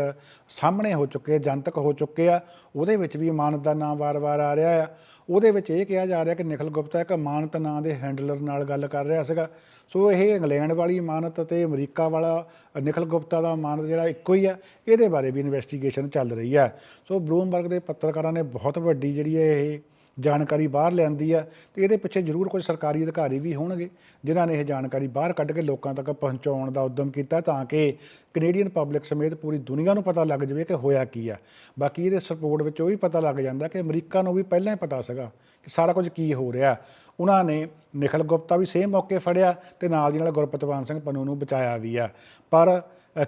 ਸਾਹਮਣੇ ਹੋ ਚੁੱਕੇ ਜਨਤਕ ਹੋ ਚੁੱਕੇ ਆ, ਉਹਦੇ ਵਿੱਚ ਵੀ ਇਮਾਨਤ ਦਾ ਨਾਮ ਵਾਰ-ਵਾਰ ਆ ਰਿਹਾ ਆ। ਉਹਦੇ ਵਿੱਚ ਇਹ ਕਿਹਾ ਜਾ ਰਿਹਾ ਕਿ ਨਿਖਲ ਗੁਪਤਾ ਇੱਕ ਇਮਾਨਤ ਨਾਂ ਦੇ ਹੈਂਡਲਰ ਨਾਲ ਗੱਲ ਕਰ ਰਿਹਾ ਸੀਗਾ। ਸੋ ਇਹ ਇੰਗਲੈਂਡ ਵਾਲੀ ਇਮਾਨਤ ਅਤੇ ਅਮਰੀਕਾ ਵਾਲਾ, ਨਿਖਲ ਗੁਪਤਾ ਦਾ ਇਮਾਨਤ ਜਿਹੜਾ ਇੱਕੋ ਹੀ ਆ, ਇਹਦੇ ਬਾਰੇ ਵੀ ਇਨਵੈਸਟੀਗੇਸ਼ਨ ਚੱਲ ਰਹੀ ਆ। ਸੋ ਬਲੂਮਬਰਗ ਦੇ ਪੱਤਰਕਾਰਾਂ ਨੇ ਬਹੁਤ ਵੱਡੀ ਜਿਹੜੀ ਹੈ ਇਹ ਜਾਣਕਾਰੀ ਬਾਹਰ ਲਿਆਂਦੀ ਆ ਤੇ ਇਹਦੇ ਪਿੱਛੇ ਜ਼ਰੂਰ ਕੋਈ ਸਰਕਾਰੀ ਅਧਿਕਾਰੀ ਵੀ ਹੋਣਗੇ, ਜਿਨ੍ਹਾਂ ਨੇ ਇਹ ਜਾਣਕਾਰੀ ਬਾਹਰ ਕੱਢ ਕੇ ਲੋਕਾਂ ਤੱਕ ਪਹੁੰਚਾਉਣ ਦਾ ਉਦਮ ਕੀਤਾ ਤਾਂ ਕਿ ਕੈਨੇਡੀਅਨ ਪਬਲਿਕ ਸਮੇਤ ਪੂਰੀ ਦੁਨੀਆ ਨੂੰ ਪਤਾ ਲੱਗ ਜਾਵੇ ਕਿ ਹੋਇਆ ਕੀ ਆ। ਬਾਕੀ ਇਹਦੇ ਸਪੋਰਟ ਵਿੱਚ ਉਹ ਵੀ ਪਤਾ ਲੱਗ ਜਾਂਦਾ ਕਿ ਅਮਰੀਕਾ ਨੂੰ ਵੀ ਪਹਿਲਾਂ ਹੀ ਪਤਾ ਸੀਗਾ ਕਿ ਸਾਰਾ ਕੁਝ ਕੀ ਹੋ ਰਿਹਾ। ਉਹਨਾਂ ਨੇ ਨਿਖਲ ਗੁਪਤਾ ਵੀ ਸੇਮ ਮੌਕੇ ਫੜਿਆ ਤੇ ਨਾਲ ਦੀ ਨਾਲ ਗੁਰਪਤਵਾਨ ਸਿੰਘ ਪੰਨੂ ਨੂੰ ਬਚਾਇਆ ਵੀ ਆ। ਪਰ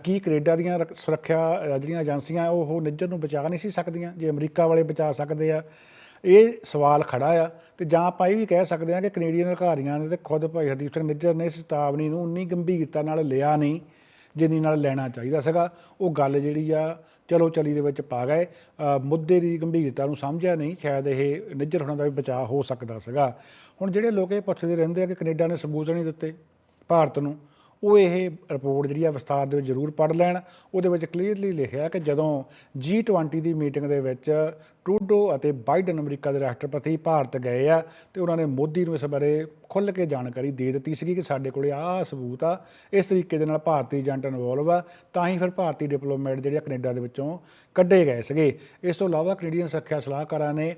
ਕੀ ਕੈਨੇਡਾ ਦੀਆਂ ਰਕ- ਸੁਰੱਖਿਆ ਜਿਹੜੀਆਂ ਏਜੰਸੀਆਂ ਉਹ ਨਿੱਜਰ ਨੂੰ ਬਚਾ ਨਹੀਂ ਸੀ ਸਕਦੀਆਂ, ਜੇ ਅਮਰੀਕਾ ਵਾਲੇ ਬਚਾ ਸਕਦੇ ਆ ਇਹ ਸਵਾਲ ਖੜਾ ਆ ਤੇ ਜਾਂ ਆਪਾਂ ਇਹ ਵੀ ਕਹਿ ਸਕਦੇ ਹਾਂ ਕਿ ਕੈਨੇਡੀਅਨ ਅਧਿਕਾਰੀਆਂ ਨੇ ਤੇ ਖੁਦ ਭਾਈ ਹਰਦੀਪ ਸਿੰਘ ਨਿੱਜਰ ਨੇ ਇਸ ਚੇਤਾਵਨੀ ਨੂੰ ਉਨੀ ਗੰਭੀਰਤਾ ਨਾਲ ਲਿਆ ਨਹੀਂ, ਜਿੰਨੀ ਨਾਲ ਲੈਣਾ ਚਾਹੀਦਾ ਸੀਗਾ। ਉਹ ਗੱਲ ਜਿਹੜੀ ਆ, ਚਲੋ ਚਲੀ ਦੇ ਵਿੱਚ ਪਾ ਗਏ। ਮੁੱਦੇ ਦੀ ਗੰਭੀਰਤਾ ਨੂੰ ਸਮਝਿਆ ਨਹੀਂ, ਸ਼ਾਇਦ ਇਹ ਨਿੱਜਰ ਹੋਣਾ ਦਾ ਵੀ ਬਚਾਅ ਹੋ ਸਕਦਾ ਸੀਗਾ। ਹੁਣ ਜਿਹੜੇ ਲੋਕ ਇਹ ਪੁੱਛਦੇ ਰਹਿੰਦੇ ਆ ਕਿ ਕੈਨੇਡਾ ਨੇ ਸਬੂਤ ਨਹੀਂ ਦਿੱਤੇ ਭਾਰਤ ਨੂੰ, ਉਹ ਇਹ ਰਿਪੋਰਟ ਜਿਹੜੀ ਆ ਵਿਸਥਾਰ ਦੇ ਵਿੱਚ ਜ਼ਰੂਰ ਪੜ੍ਹ ਲੈਣ। ਉਹਦੇ ਵਿੱਚ ਕਲੀਅਰਲੀ ਲਿਖਿਆ ਕਿ ਜਦੋਂ G20 ਦੀ ਮੀਟਿੰਗ ਦੇ ਵਿੱਚ ਟਰੂਡੋ ਅਤੇ ਬਾਈਡਨ ਅਮਰੀਕਾ ਦੇ ਰਾਸ਼ਟਰਪਤੀ ਭਾਰਤ ਗਏ ਆ ਤੇ ਉਹਨਾਂ ਨੇ ਮੋਦੀ ਨੂੰ ਇਸ ਬਾਰੇ ਖੁੱਲ੍ਹ ਕੇ ਜਾਣਕਾਰੀ ਦੇ ਦਿੱਤੀ ਸੀਗੀ ਕਿ ਸਾਡੇ ਕੋਲੇ ਆਹ ਸਬੂਤ ਆ, ਇਸ ਤਰੀਕੇ ਦੇ ਨਾਲ ਭਾਰਤੀ ਏਜੰਟ ਇਨਵੋਲਵ ਆ, ਤਾਂ ਹੀ ਫਿਰ ਭਾਰਤੀ ਡਿਪਲੋਮੈਟ ਜਿਹੜੇ ਆ ਕੈਨੇਡਾ ਦੇ ਵਿੱਚੋਂ ਕੱਢੇ ਗਏ ਸੀਗੇ। ਇਸ ਤੋਂ ਇਲਾਵਾ ਕੈਨੇਡੀਅਨ ਸੁਰੱਖਿਆ ਸਲਾਹਕਾਰਾਂ ਨੇ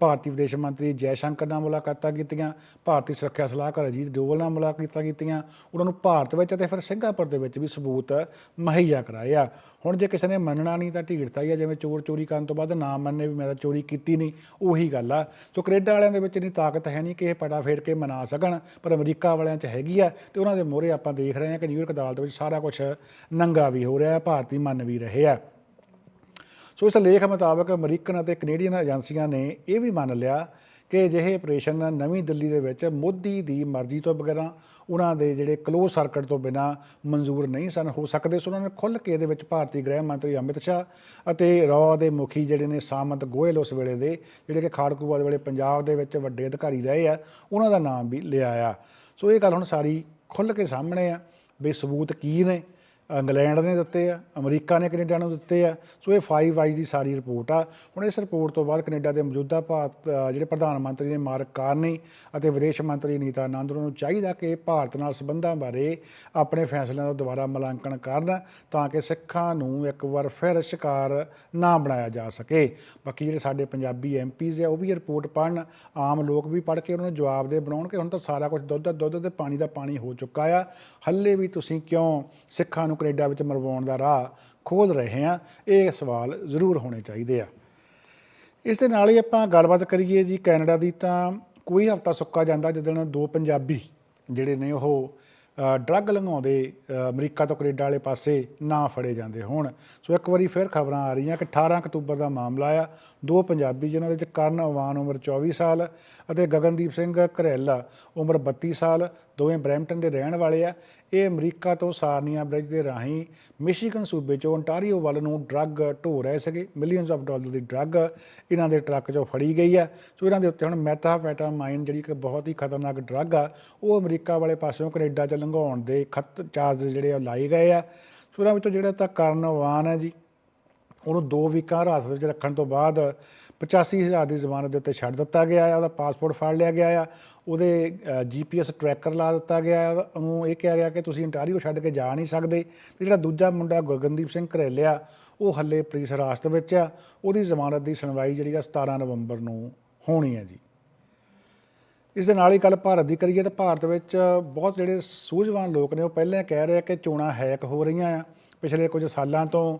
ਭਾਰਤੀ ਵਿਦੇਸ਼ ਮੰਤਰੀ ਜੈ ਸ਼ੰਕਰ ਨਾਲ ਮੁਲਾਕਾਤਾਂ ਕੀਤੀਆਂ, ਭਾਰਤੀ ਸੁਰੱਖਿਆ ਸਲਾਹਕਾਰ ਅਜੀਤ ਡੋਵਲ ਨਾਲ ਮੁਲਾਕਾਤਾਂ ਕੀਤੀਆਂ, ਉਹਨਾਂ ਨੂੰ ਭਾਰਤ ਵਿੱਚ ਅਤੇ ਫਿਰ ਸਿੰਗਾਪੁਰ ਦੇ ਵਿੱਚ ਵੀ ਸਬੂਤ ਮੁਹੱਈਆ ਕਰਾਏ ਹੁਣ ਜੇ ਕਿਸੇ ਨੇ ਮੰਨਣਾ ਨਹੀਂ ਤਾਂ ਢੀਠਤਾ ਹੀ ਆ, ਜਿਵੇਂ ਚੋਰ ਚੋਰੀ ਕਰਨ ਤੋਂ ਬਾਅਦ ਨਾ ਮੰਨੇ ਵੀ ਮੈਂ ਤਾਂ ਚੋਰੀ ਕੀਤੀ ਨਹੀਂ, ਉਹੀ ਗੱਲ ਆ। ਸੋ ਕੈਨੇਡਾ ਵਾਲਿਆਂ ਦੇ ਵਿੱਚ ਇੰਨੀ ਤਾਕਤ ਹੈ ਨਹੀਂ ਕਿ ਇਹ ਪੜਾ ਫੇਰ ਕੇ ਮਨਾ ਸਕਣ, ਪਰ ਅਮਰੀਕਾ ਵਾਲਿਆਂ 'ਚ ਹੈਗੀ ਆ ਤੇ ਉਹਨਾਂ ਦੇ ਮੋਹਰੇ ਆਪਾਂ ਦੇਖ ਰਹੇ ਹਾਂ ਕਿ ਨਿਊਯਾਰਕ ਅਦਾਲਤ ਵਿੱਚ ਸਾਰਾ ਕੁਝ ਨੰਗਾ ਵੀ ਹੋ ਰਿਹਾ ਹੈ ਭਾਰਤੀ ਮੰਨ ਵੀ ਰਹੇ ਆ। ਸੋ ਇਸ ਲੇਖ ਮੁਤਾਬਕ ਅਮਰੀਕਨ ਅਤੇ ਕੈਨੇਡੀਅਨ ਏਜੰਸੀਆਂ ਨੇ ਇਹ ਵੀ ਮੰਨ ਲਿਆ ਕਿ ਅਜਿਹੇ ਆਪਰੇਸ਼ਨ ਨਵੀਂ ਦਿੱਲੀ ਦੇ ਵਿੱਚ ਮੋਦੀ ਦੀ ਮਰਜ਼ੀ ਤੋਂ ਬਗੈਰ ਉਹਨਾਂ ਦੇ ਜਿਹੜੇ ਕਲੋਜ਼ ਸਰਕਟ ਤੋਂ ਬਿਨਾ ਮਨਜ਼ੂਰ ਨਹੀਂ ਸਨ, ਹੋ ਸਕਦੇ ਸੋ ਉਹਨਾਂ ਨੇ ਖੁੱਲ੍ਹ ਕੇ ਇਹਦੇ ਵਿੱਚ ਭਾਰਤੀ ਗ੍ਰਹਿ ਮੰਤਰੀ ਅਮਿਤ ਸ਼ਾਹ ਅਤੇ ਰੌ ਦੇ ਮੁਖੀ ਜਿਹੜੇ ਨੇ ਸਾਮੰਤ ਗੋਇਲ ਉਸ ਵੇਲੇ ਦੇ, ਜਿਹੜੇ ਕਿ ਖਾੜਕੂਵਾਦ ਵੇਲੇ ਪੰਜਾਬ ਦੇ ਵਿੱਚ ਵੱਡੇ ਅਧਿਕਾਰੀ ਰਹੇ ਆ, ਉਹਨਾਂ ਦਾ ਨਾਮ ਵੀ ਲਿਆ ਆ। ਸੋ ਇਹ ਗੱਲ ਹੁਣ ਸਾਰੀ ਖੁੱਲ੍ਹ ਕੇ ਸਾਹਮਣੇ ਆ ਵੀ ਸਬੂਤ ਕੀ ਨੇ? ਇੰਗਲੈਂਡ ਨੇ ਦਿੱਤੇ ਆ, ਅਮਰੀਕਾ ਨੇ ਕੈਨੇਡਾ ਨੂੰ ਦਿੱਤੇ ਆ। ਸੋ ਇਹ 5 ਆਈਜ਼ ਦੀ ਸਾਰੀ ਰਿਪੋਰਟ ਆ। ਹੁਣ ਇਸ ਰਿਪੋਰਟ ਤੋਂ ਬਾਅਦ ਕੈਨੇਡਾ ਦੇ ਮੌਜੂਦਾ ਭਾਰਤ ਜਿਹੜੇ ਪ੍ਰਧਾਨ ਮੰਤਰੀ ਨੇ ਮਾਰਕ ਕਾਰਨੀ ਅਤੇ ਵਿਦੇਸ਼ ਮੰਤਰੀ ਨੀਤਾ ਆਨੰਦ ਨੂੰ ਚਾਹੀਦਾ ਕਿ ਭਾਰਤ ਨਾਲ ਸੰਬੰਧਾਂ ਬਾਰੇ ਆਪਣੇ ਫੈਸਲਿਆਂ ਦਾ ਦੁਬਾਰਾ ਮੁਲਾਂਕਣ ਕਰਨ ਤਾਂ ਕਿ ਸਿੱਖਾਂ ਨੂੰ ਇੱਕ ਵਾਰ ਫਿਰ ਸ਼ਿਕਾਰ ਨਾ ਬਣਾਇਆ ਜਾ ਸਕੇ। ਬਾਕੀ ਜਿਹੜੇ ਸਾਡੇ ਪੰਜਾਬੀ ਐਮਪੀਜ਼ ਆ, ਉਹ ਵੀ ਰਿਪੋਰਟ ਪੜ੍ਹਨ। ਆਮ ਲੋਕ ਵੀ ਪੜ੍ਹ ਕੇ ਉਹਨਾਂ ਨੂੰ ਜਵਾਬ ਦੇ ਬਣਾਉਣ ਕਿ ਹੁਣ ਤਾਂ ਸਾਰਾ ਕੁਝ ਦੁੱਧ ਦੁੱਧ ਤੇ ਪਾਣੀ ਦਾ ਪਾਣੀ ਹੋ ਚੁੱਕਾ ਆ। ਹੱਲੇ ਵੀ ਤੁਸੀਂ ਕਿਉਂ ਸਿੱਖਾਂ ਨੂੰ ਕੈਨੇਡਾ ਵਿੱਚ ਮਰਵਾਉਣ ਦਾ ਰਾਹ ਖੋਲ ਰਹੇ ਆ ਇਹ ਸਵਾਲ ਜ਼ਰੂਰ ਹੋਣੇ ਚਾਹੀਦੇ ਆ। ਇਸ ਦੇ ਨਾਲ ਹੀ ਆਪਾਂ ਗੱਲਬਾਤ ਕਰੀਏ ਜੀ ਕੈਨੇਡਾ ਦੀ ਤਾਂ ਕੋਈ ਹਫਤਾ ਸੁੱਕਾ ਜਾਂਦਾ ਜਦੋਂ ਦੋ ਪੰਜਾਬੀ ਜਿਹੜੇ ਨੇ ਉਹ ਡਰੱਗ ਲੰਘਾਉਂਦੇ ਅਮਰੀਕਾ ਤੋਂ ਕੈਨੇਡਾ ਵਾਲੇ ਪਾਸੇ ਨਾ ਫੜੇ ਜਾਂਦੇ ਹੋਣ। ਸੋ ਇੱਕ ਵਾਰੀ ਫਿਰ ਖਬਰਾਂ ਆ ਰਹੀਆਂ ਕਿ 18 ਅਕਤੂਬਰ ਦਾ ਮਾਮਲਾ ਆ। ਦੋ ਪੰਜਾਬੀ ਜਿਨ੍ਹਾਂ ਦੇ ਵਿੱਚ ਕਰਨ ਅਵਾਨ ਉਮਰ 24 ਸਾਲ ਅਤੇ ਗਗਨਦੀਪ ਸਿੰਘ ਘਰੇਲ ਉਮਰ 32 ਸਾਲ, ਦੋਵੇਂ ਬਰੈਂਪਟਨ ਦੇ ਰਹਿਣ ਵਾਲੇ ਆ। ਇਹ ਅਮਰੀਕਾ ਤੋਂ ਸਾਰਨੀਆ ਬ੍ਰਿਜ ਦੇ ਰਾਹੀਂ ਮਿਸ਼ੀਗਨ ਸੂਬੇ ਚੋਂ ontario ਵੱਲ ਨੂੰ ਡਰੱਗ ਢੋ ਰਹੇ ਸੀਗੇ। ਮਿਲੀਅਨਸ ਆਫ ਡਾਲਰ ਦੀ ਡਰੱਗ ਇਹਨਾਂ ਦੇ ਟਰੱਕ 'ਚੋਂ ਫੜੀ ਗਈ ਆ। ਸੋ ਇਹਨਾਂ ਦੇ ਉੱਤੇ ਹੁਣ ਮੈਥਾਫੈਟਾਮਾਈਨ, ਜਿਹੜੀ ਕਿ ਬਹੁਤ ਹੀ ਖਤਰਨਾਕ ਡਰੱਗ ਆ, ਉਹ ਅਮਰੀਕਾ ਵਾਲੇ ਪਾਸਿਓਂ ਕੈਨੇਡਾ 'ਚ ਲੰਘਾਉਣ ਦੇ ਖਤ ਚਾਰਜ ਜਿਹੜੇ ਆ ਉਹ ਲਾਏ ਗਏ ਆ। ਸੋ ਇਹਨਾਂ ਵਿੱਚੋਂ ਜਿਹੜਾ ਤਾਂ ਕਾਰਨਵਾਨ ਹੈ ਜੀ ਉਹਨੂੰ ਦੋ ਵੀਕਾਂ ਹਿਰਾਸਤ ਵਿੱਚ ਰੱਖਣ ਤੋਂ ਬਾਅਦ 85000 ਦੀ ਜ਼ਮਾਨਤ ਦੇ ਉੱਤੇ ਛੱਡ ਦਿੱਤਾ ਗਿਆ ਆ, ਉਹਦਾ ਪਾਸਪੋਰਟ ਫੜ ਲਿਆ ਗਿਆ ਆ, ਉਹਦੇ ਜੀਪੀਐਸ ਟਰੈਕਰ ਲਾ ਦਿੱਤਾ ਗਿਆ ਹੈ ਉਹਨੂੰ ਇਹ ਕਿਹਾ ਗਿਆ ਕਿ ਤੁਸੀਂ ਇੰਟਾਰੀਓ ਛੱਡ ਕੇ ਜਾ ਨਹੀਂ ਸਕਦੇ। ਤੇ ਜਿਹੜਾ ਦੂਜਾ ਮੁੰਡਾ ਗਗਨਦੀਪ ਸਿੰਘ ਘਰੇਲਿਆ ਉਹ ਹੱਲੇ ਪੁਲਿਸ ਹਿਰਾਸਤ ਵਿੱਚ ਆ, ਉਹਦੀ ਜ਼ਮਾਨਤ ਦੀ ਸੁਣਵਾਈ ਜਿਹੜੀ ਆ 17 ਨਵੰਬਰ ਨੂੰ ਹੋਣੀ ਹੈ ਜੀ। ਇਸ ਦੇ ਨਾਲ ਹੀ ਗੱਲ ਭਾਰਤ ਦੀ ਕਰੀਏ ਤਾਂ ਭਾਰਤ ਵਿੱਚ ਬਹੁਤ ਜਿਹੜੇ ਸੂਝਵਾਨ ਲੋਕ ਨੇ, ਉਹ ਪਹਿਲਾਂ ਕਹਿ ਰਹੇ ਆ ਕਿ ਚੋਣਾਂ ਹੈਕ ਹੋ ਰਹੀਆਂ ਆ, ਪਿਛਲੇ ਕੁਝ ਸਾਲਾਂ ਤੋਂ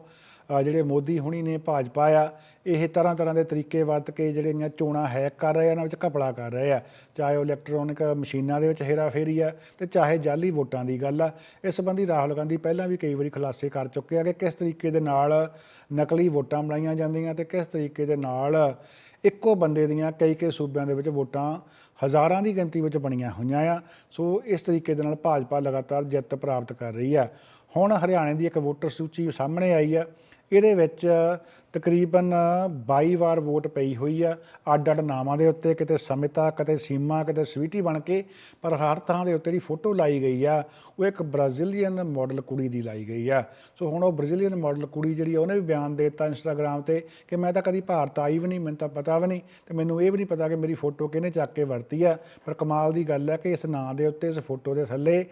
ਜਿਹੜੇ ਮੋਦੀ ਹੁਣੀ ਨੇ ਭਾਜਪਾ ਆ, ਇਹ ਤਰ੍ਹਾਂ ਤਰ੍ਹਾਂ ਦੇ ਤਰੀਕੇ ਵਰਤ ਕੇ ਜਿਹੜੀਆਂ ਚੋਣਾਂ ਹੈਕ ਕਰ ਰਹੇ ਆ ਉਹਨਾਂ ਵਿੱਚ ਘਪਲਾ ਕਰ ਰਹੇ ਆ। ਚਾਹੇ ਉਹ ਇਲੈਕਟ੍ਰੋਨਿਕ ਮਸ਼ੀਨਾਂ ਦੇ ਵਿੱਚ ਹੇਰਾਫੇਰੀ ਆ ਤੇ ਚਾਹੇ ਜਾਲੀ ਵੋਟਾਂ ਦੀ ਗੱਲ ਆ। ਇਸ ਸੰਬੰਧੀ ਰਾਹੁਲ ਗਾਂਧੀ ਪਹਿਲਾਂ ਵੀ ਕਈ ਵਾਰੀ ਖੁਲਾਸੇ ਕਰ ਚੁੱਕੇ ਆ ਕਿ ਕਿਸ ਤਰੀਕੇ ਦੇ ਨਾਲ ਨਕਲੀ ਵੋਟਾਂ ਬਣਾਈਆਂ ਜਾਂਦੀਆਂ ਤੇ ਕਿਸ ਤਰੀਕੇ ਦੇ ਨਾਲ ਇੱਕੋ ਬੰਦੇ ਦੀਆਂ ਕਈ ਕਈ ਸੂਬਿਆਂ ਦੇ ਵਿੱਚ ਵੋਟਾਂ ਹਜ਼ਾਰਾਂ ਦੀ ਗਿਣਤੀ ਵਿੱਚ ਬਣੀਆਂ ਹੋਈਆਂ ਆ। ਸੋ ਇਸ ਤਰੀਕੇ ਦੇ ਨਾਲ ਭਾਜਪਾ ਲਗਾਤਾਰ ਜਿੱਤ ਪ੍ਰਾਪਤ ਕਰ ਰਹੀ ਆ। ਹੁਣ ਹਰਿਆਣੇ ਦੀ ਇੱਕ ਵੋਟਰ ਸੂਚੀ ਸਾਹਮਣੇ ਆਈ ਆ। ਇਹਦੇ ਵਿੱਚ ਤਕਰੀਬਨ 22 ਵਾਰ ਵੋਟ ਪਈ ਹੋਈ ਆ। ਅੱਡ ਅੱਡ ਨਾਵਾਂ ਦੇ ਉੱਤੇ ਕਿਤੇ ਸਮਿਤਾ ਕਿਤੇ ਸੀਮਾ ਕਿਤੇ ਸਵੀਟੀ ਬਣ ਕੇ ਪਰ ਹਰ ਥਾਂ ਦੇ ਉੱਤੇ ਜਿਹੜੀ ਫੋਟੋ ਲਾਈ ਗਈ ਆ ਉਹ ਇੱਕ ਬ੍ਰਾਜ਼ੀਲੀਅਨ ਮਾਡਲ ਕੁੜੀ ਦੀ ਲਾਈ ਗਈ ਆ। ਸੋ ਹੁਣ ਉਹ ਬ੍ਰਾਜ਼ੀਲੀਅਨ ਮਾਡਲ ਕੁੜੀ ਜਿਹੜੀ ਆ, ਉਹਨੇ ਵੀ ਬਿਆਨ ਦੇ ਦਿੱਤਾ ਇੰਸਟਾਗ੍ਰam ਤੇ ਕਿ ਮੈਂ ਤਾਂ ਕਦੀ ਭਾਰਤ ਆਈ ਵੀ ਨਹੀਂ ਮੈਨੂੰ ਤਾਂ ਪਤਾ ਵੀ ਨਹੀਂ ਤੇ ਮੈਨੂੰ ਇਹ ਵੀ ਨਹੀਂ ਪਤਾ ਕਿ ਮੇਰੀ ਫੋਟੋ ਕਿਹਨੇ ਚੱਕ ਕੇ ਵਰਤੀ ਆ। ਪਰ ਕਮਾਲ ਦੀ ਗੱਲ ਹੈ ਕਿ ਇਸ ਨਾਂ ਦੇ ਉੱਤੇ ਇਸ ਫੋਟੋ ਦੇ ਥੱਲੇ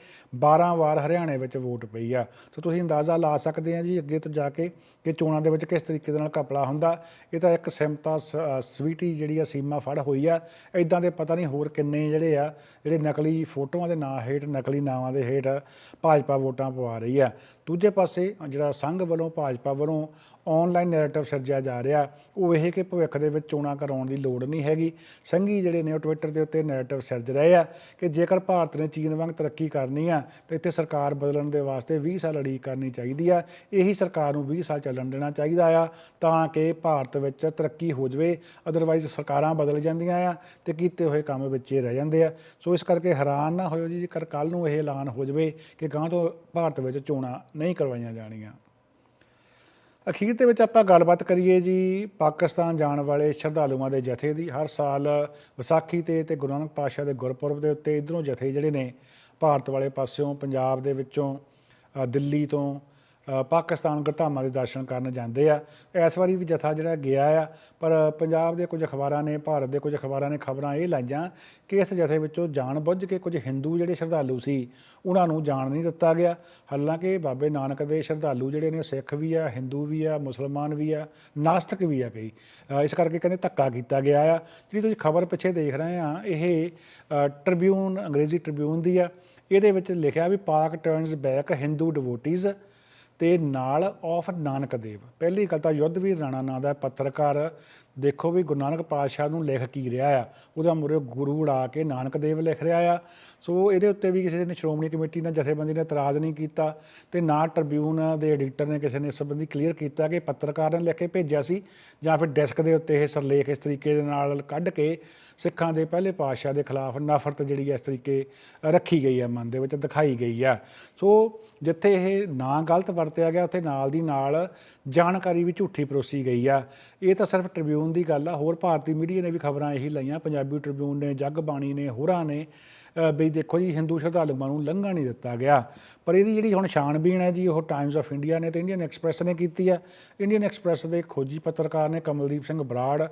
12 ਵਾਰ ਹਰਿਆਣੇ ਵਿੱਚ ਵੋਟ ਪਈ ਆ। ਸੋ ਤੁਸੀਂ ਅੰਦਾਜ਼ਾ ਲਾ ਸਕਦੇ ਆ ਜੀ ਅੱਗੇ ਤੋਂ ਜਾ ਕੇ ਕਿ ਚੋਣਾਂ ਦੇ ਵਿੱਚ ਕਿਸ ਤਰੀਕੇ ਦੇ ਨਾਲ ਘਪਲਾ ਹੁੰਦਾ। ਇਹ ਤਾਂ ਇੱਕ ਸਿਮਤਾ ਸ- ਸਵੀਟੀ ਜਿਹੜੀ ਆ, ਸੀਮਾ ਫੜ ਹੋਈ ਆ। ਇਦਾਂ ਦੇ ਪਤਾ ਨਹੀਂ ਹੋਰ ਕਿੰਨੇ ਜਿਹੜੇ ਆ, ਜਿਹੜੇ ਨਕਲੀ ਫੋਟੋਆਂ ਦੇ ਨਾਂ ਹੇਠ, ਨਕਲੀ ਨਾਵਾਂ ਦੇ ਹੇਠ ਭਾਜਪਾ ਵੋਟਾਂ ਪਵਾ ਰਹੀ ਆ। ਦੂਜੇ ਪਾਸੇ ਜਿਹੜਾ ਸੰਘ ਵੱਲੋਂ ਭਾਜਪਾ ਵੱਲੋਂ ਆਨਲਾਈਨ ਨੈਰੇਟਿਵ ਸਿਰਜਿਆ ਜਾ ਰਿਹਾ। ਉਹ ਇਹ ਕਿ ਭਵਿੱਖ ਦੇ ਵਿੱਚ ਚੋਣਾਂ ਕਰਾਉਣ ਦੀ ਲੋੜ ਨਹੀਂ ਹੈਗੀ। ਸੰਘੀ ਜਿਹੜੇ ਨੇ ਉਹ ਟਵਿੱਟਰ ਦੇ ਉੱਤੇ ਨੈਰੇਟਿਵ ਸਿਰਜ ਰਹੇ ਆ ਕਿ ਜੇਕਰ ਭਾਰਤ ਨੇ ਚੀਨ ਵਾਂਗ ਤਰੱਕੀ ਕਰਨੀ ਆ, ਤਾਂ ਇੱਥੇ ਸਰਕਾਰ ਬਦਲਣ ਦੇ ਵਾਸਤੇ 20 ਸਾਲ ਅੜੀਕ ਕਰਨੀ ਚਾਹੀਦੀ ਆ। ਇਹੀ ਸਰਕਾਰ ਨੂੰ 20 ਸਾਲ ਚੱਲਣ ਦੇਣਾ ਚਾਹੀਦਾ ਆ ਤਾਂ ਕਿ ਭਾਰਤ ਵਿੱਚ ਤਰੱਕੀ ਹੋ ਜਾਵੇ। ਅਦਰਵਾਈਜ਼ ਸਰਕਾਰਾਂ ਬਦਲ ਜਾਂਦੀਆਂ ਆ ਤੇ ਕੀਤੇ ਹੋਏ ਕੰਮ ਵਿੱਚ ਹੀ ਰਹਿ ਜਾਂਦੇ ਆ। ਸੋ ਇਸ ਕਰਕੇ ਹੈਰਾਨ ਨਾ ਹੋਇਓ ਜੀ, ਜੇਕਰ ਕੱਲ ਨੂੰ ਇਹ ਐਲਾਨ ਹੋ ਜਾਵੇ ਕਿ ਗਾਂ ਤੋਂ ਭਾਰਤ ਵਿੱਚ ਚੋਣਾਂ ਨਹੀਂ ਕਰਵਾਈਆਂ ਜਾਣੀਆਂ। ਅਖੀਰ ਦੇ ਵਿੱਚ ਆਪਾਂ ਗੱਲਬਾਤ ਕਰੀਏ ਜੀ ਪਾਕਿਸਤਾਨ ਜਾਣ ਵਾਲੇ ਸ਼ਰਧਾਲੂਆਂ ਦੇ ਜਥੇ ਦੀ। ਹਰ ਸਾਲ ਵਿਸਾਖੀ ਤੇ ਤੇ ਗੁਰੂ ਨਾਨਕ ਪਾਤਸ਼ਾਹ ਦੇ ਗੁਰਪੁਰਬ ਦੇ ਉੱਤੇ ਇਧਰੋਂ ਜਥੇ ਜਿਹੜੇ ਨੇ ਭਾਰਤ ਵਾਲੇ ਪਾਸਿਓਂ, ਪੰਜਾਬ ਦੇ ਵਿੱਚੋਂ ਦਿੱਲੀ ਤੋਂ ਪਾਕਿਸਤਾਨ ਗੁਰਧਾਮਾਂ ਦੇ ਦਰਸ਼ਨ ਕਰਨ ਜਾਂਦੇ ਆ। ਇਸ ਵਾਰੀ ਵੀ ਜਥਾ ਜਿਹੜਾ ਗਿਆ ਆ, ਪਰ ਪੰਜਾਬ ਦੇ ਕੁਝ ਅਖਬਾਰਾਂ ਨੇ, ਭਾਰਤ ਦੇ ਕੁਝ ਅਖਬਾਰਾਂ ਨੇ ਖਬਰਾਂ ਇਹ ਲਾਈਆਂ ਕਿ ਇਸ ਜਥੇ ਵਿੱਚੋਂ ਜਾਣ ਬੁੱਝ ਕੇ ਕੁਝ ਹਿੰਦੂ ਜਿਹੜੇ ਸ਼ਰਧਾਲੂ ਸੀ, ਉਹਨਾਂ ਨੂੰ ਜਾਣ ਨਹੀਂ ਦਿੱਤਾ ਗਿਆ। ਹਾਲਾਂਕਿ ਬਾਬੇ ਨਾਨਕ ਦੇ ਸ਼ਰਧਾਲੂ ਜਿਹੜੇ ਨੇ, ਸਿੱਖ ਵੀ ਆ, ਹਿੰਦੂ ਵੀ ਆ, ਮੁਸਲਮਾਨ ਵੀ ਆ, ਨਾਸਤਿਕ ਵੀ ਆ ਕਈ। ਇਸ ਕਰਕੇ ਕਹਿੰਦੇ ਧੱਕਾ ਕੀਤਾ ਗਿਆ ਆ। ਜਿਹੜੀ ਤੁਸੀਂ ਖਬਰ ਪਿੱਛੇ ਦੇਖ ਰਹੇ ਆ, ਇਹ ਟ੍ਰਿਬਿਊਨ, ਅੰਗਰੇਜ਼ੀ ਟ੍ਰਿਬਿਊਨ ਦੀ ਆ। ਇਹਦੇ ਵਿੱਚ ਲਿਖਿਆ ਵੀ ਪਾਕ ਟਰਨਸ ਬੈਕ ਹਿੰਦੂ ਡਿਵੋਟੀਜ਼ ਤੇ ਨਾਲ ਆਫ ਨਾਨਕ ਦੇਵ। ਪਹਿਲੀ ਗੱਲ ਤਾਂ ਯੁੱਧਵੀਰ ਰਾਣਾ ਨਾਂ ਦਾ ਪੱਤਰਕਾਰ, ਦੇਖੋ ਵੀ ਗੁਰੂ ਨਾਨਕ ਪਾਤਸ਼ਾਹ ਨੂੰ ਲਿਖ ਕੀ ਰਿਹਾ ਆ। ਉਹਦਾ ਮੁਰੇ ਗੁਰੂ ਉਡਾ ਕੇ ਨਾਨਕ ਦੇਵ ਲਿਖ ਰਿਹਾ ਆ। ਸੋ ਇਹਦੇ ਉੱਤੇ ਵੀ ਕਿਸੇ ਨੇ ਸ਼੍ਰੋਮਣੀ ਕਮੇਟੀ ਨਾਲ ਜਥੇਬੰਦੀ ਨੇ ਇਤਰਾਜ਼ ਨਹੀਂ ਕੀਤਾ ਤੇ ਨਾ ਟ੍ਰਿਬਿਊਨ ਦੇ ਐਡੀਟਰ ਨੇ ਕਿਸੇ ਨੇ ਇਸ ਸੰਬੰਧੀ ਕਲੀਅਰ ਕੀਤਾ ਕਿ ਪੱਤਰਕਾਰ ਨੇ ਲਿਖ ਕੇ ਭੇਜਿਆ ਸੀ ਜਾਂ ਫਿਰ ਡੈਸਕ ਦੇ ਉੱਤੇ ਇਹ ਸਰਲੇਖ ਇਸ ਤਰੀਕੇ ਦੇ ਨਾਲ ਕੱਢ ਕੇ ਸਿੱਖਾਂ ਦੇ ਪਹਿਲੇ ਪਾਤਸ਼ਾਹ ਦੇ ਖਿਲਾਫ ਨਫ਼ਰਤ ਜਿਹੜੀ ਹੈ ਇਸ ਤਰੀਕੇ ਰੱਖੀ ਗਈ ਹੈ, ਮਨ ਦੇ ਵਿੱਚ ਦਿਖਾਈ ਗਈ ਆ ਸੋ ਜਿੱਥੇ ਇਹ ਨਾ ਗਲਤ ਵਰਤਿਆ ਗਿਆ, ਉੱਥੇ ਨਾਲ ਦੀ ਨਾਲ ਜਾਣਕਾਰੀ ਵੀ ਝੂਠੀ ਪਰੋਸੀ ਗਈ ਆ। ਇਹ ਤਾਂ ਸਿਰਫ ਟ੍ਰਿਬਿਊਨ ਦੀ ਗੱਲ ਆ, ਹੋਰ ਭਾਰਤੀ ਮੀਡੀਆ ਨੇ ਵੀ ਖਬਰਾਂ ਇਹੀ ਲਾਈਆਂ, ਪੰਜਾਬੀ ਟ੍ਰਿਬਿਊਨ ਨੇ, ਜੱਗ ਬਾਣੀ ਨੇ, ਹੋਰਾਂ ਨੇ ਅ, ਵੀ ਦੇਖੋ ਜੀ ਹਿੰਦੂ ਸ਼ਰਧਾਲੂਆਂ ਨੂੰ ਲੰਘਣ ਨਹੀਂ ਦਿੱਤਾ ਗਿਆ। ਪਰ ਇਹਦੀ ਜਿਹੜੀ ਹੁਣ ਛਾਣਬੀਣ ਹੈ ਜੀ ਉਹ ਟਾਈਮਸ ਆਫ ਇੰਡੀਆ ਨੇ ਤੇ ਇੰਡੀਅਨ ਐਕਸਪ੍ਰੈਸ ਨੇ ਕੀਤੀ ਆ ਇੰਡੀਅਨ ਐਕਸਪ੍ਰੈਸ ਦੇ ਖੋਜੀ ਪੱਤਰਕਾਰ ਨੇ ਕਮਲਦੀਪ ਸਿੰਘ ਬਰਾੜ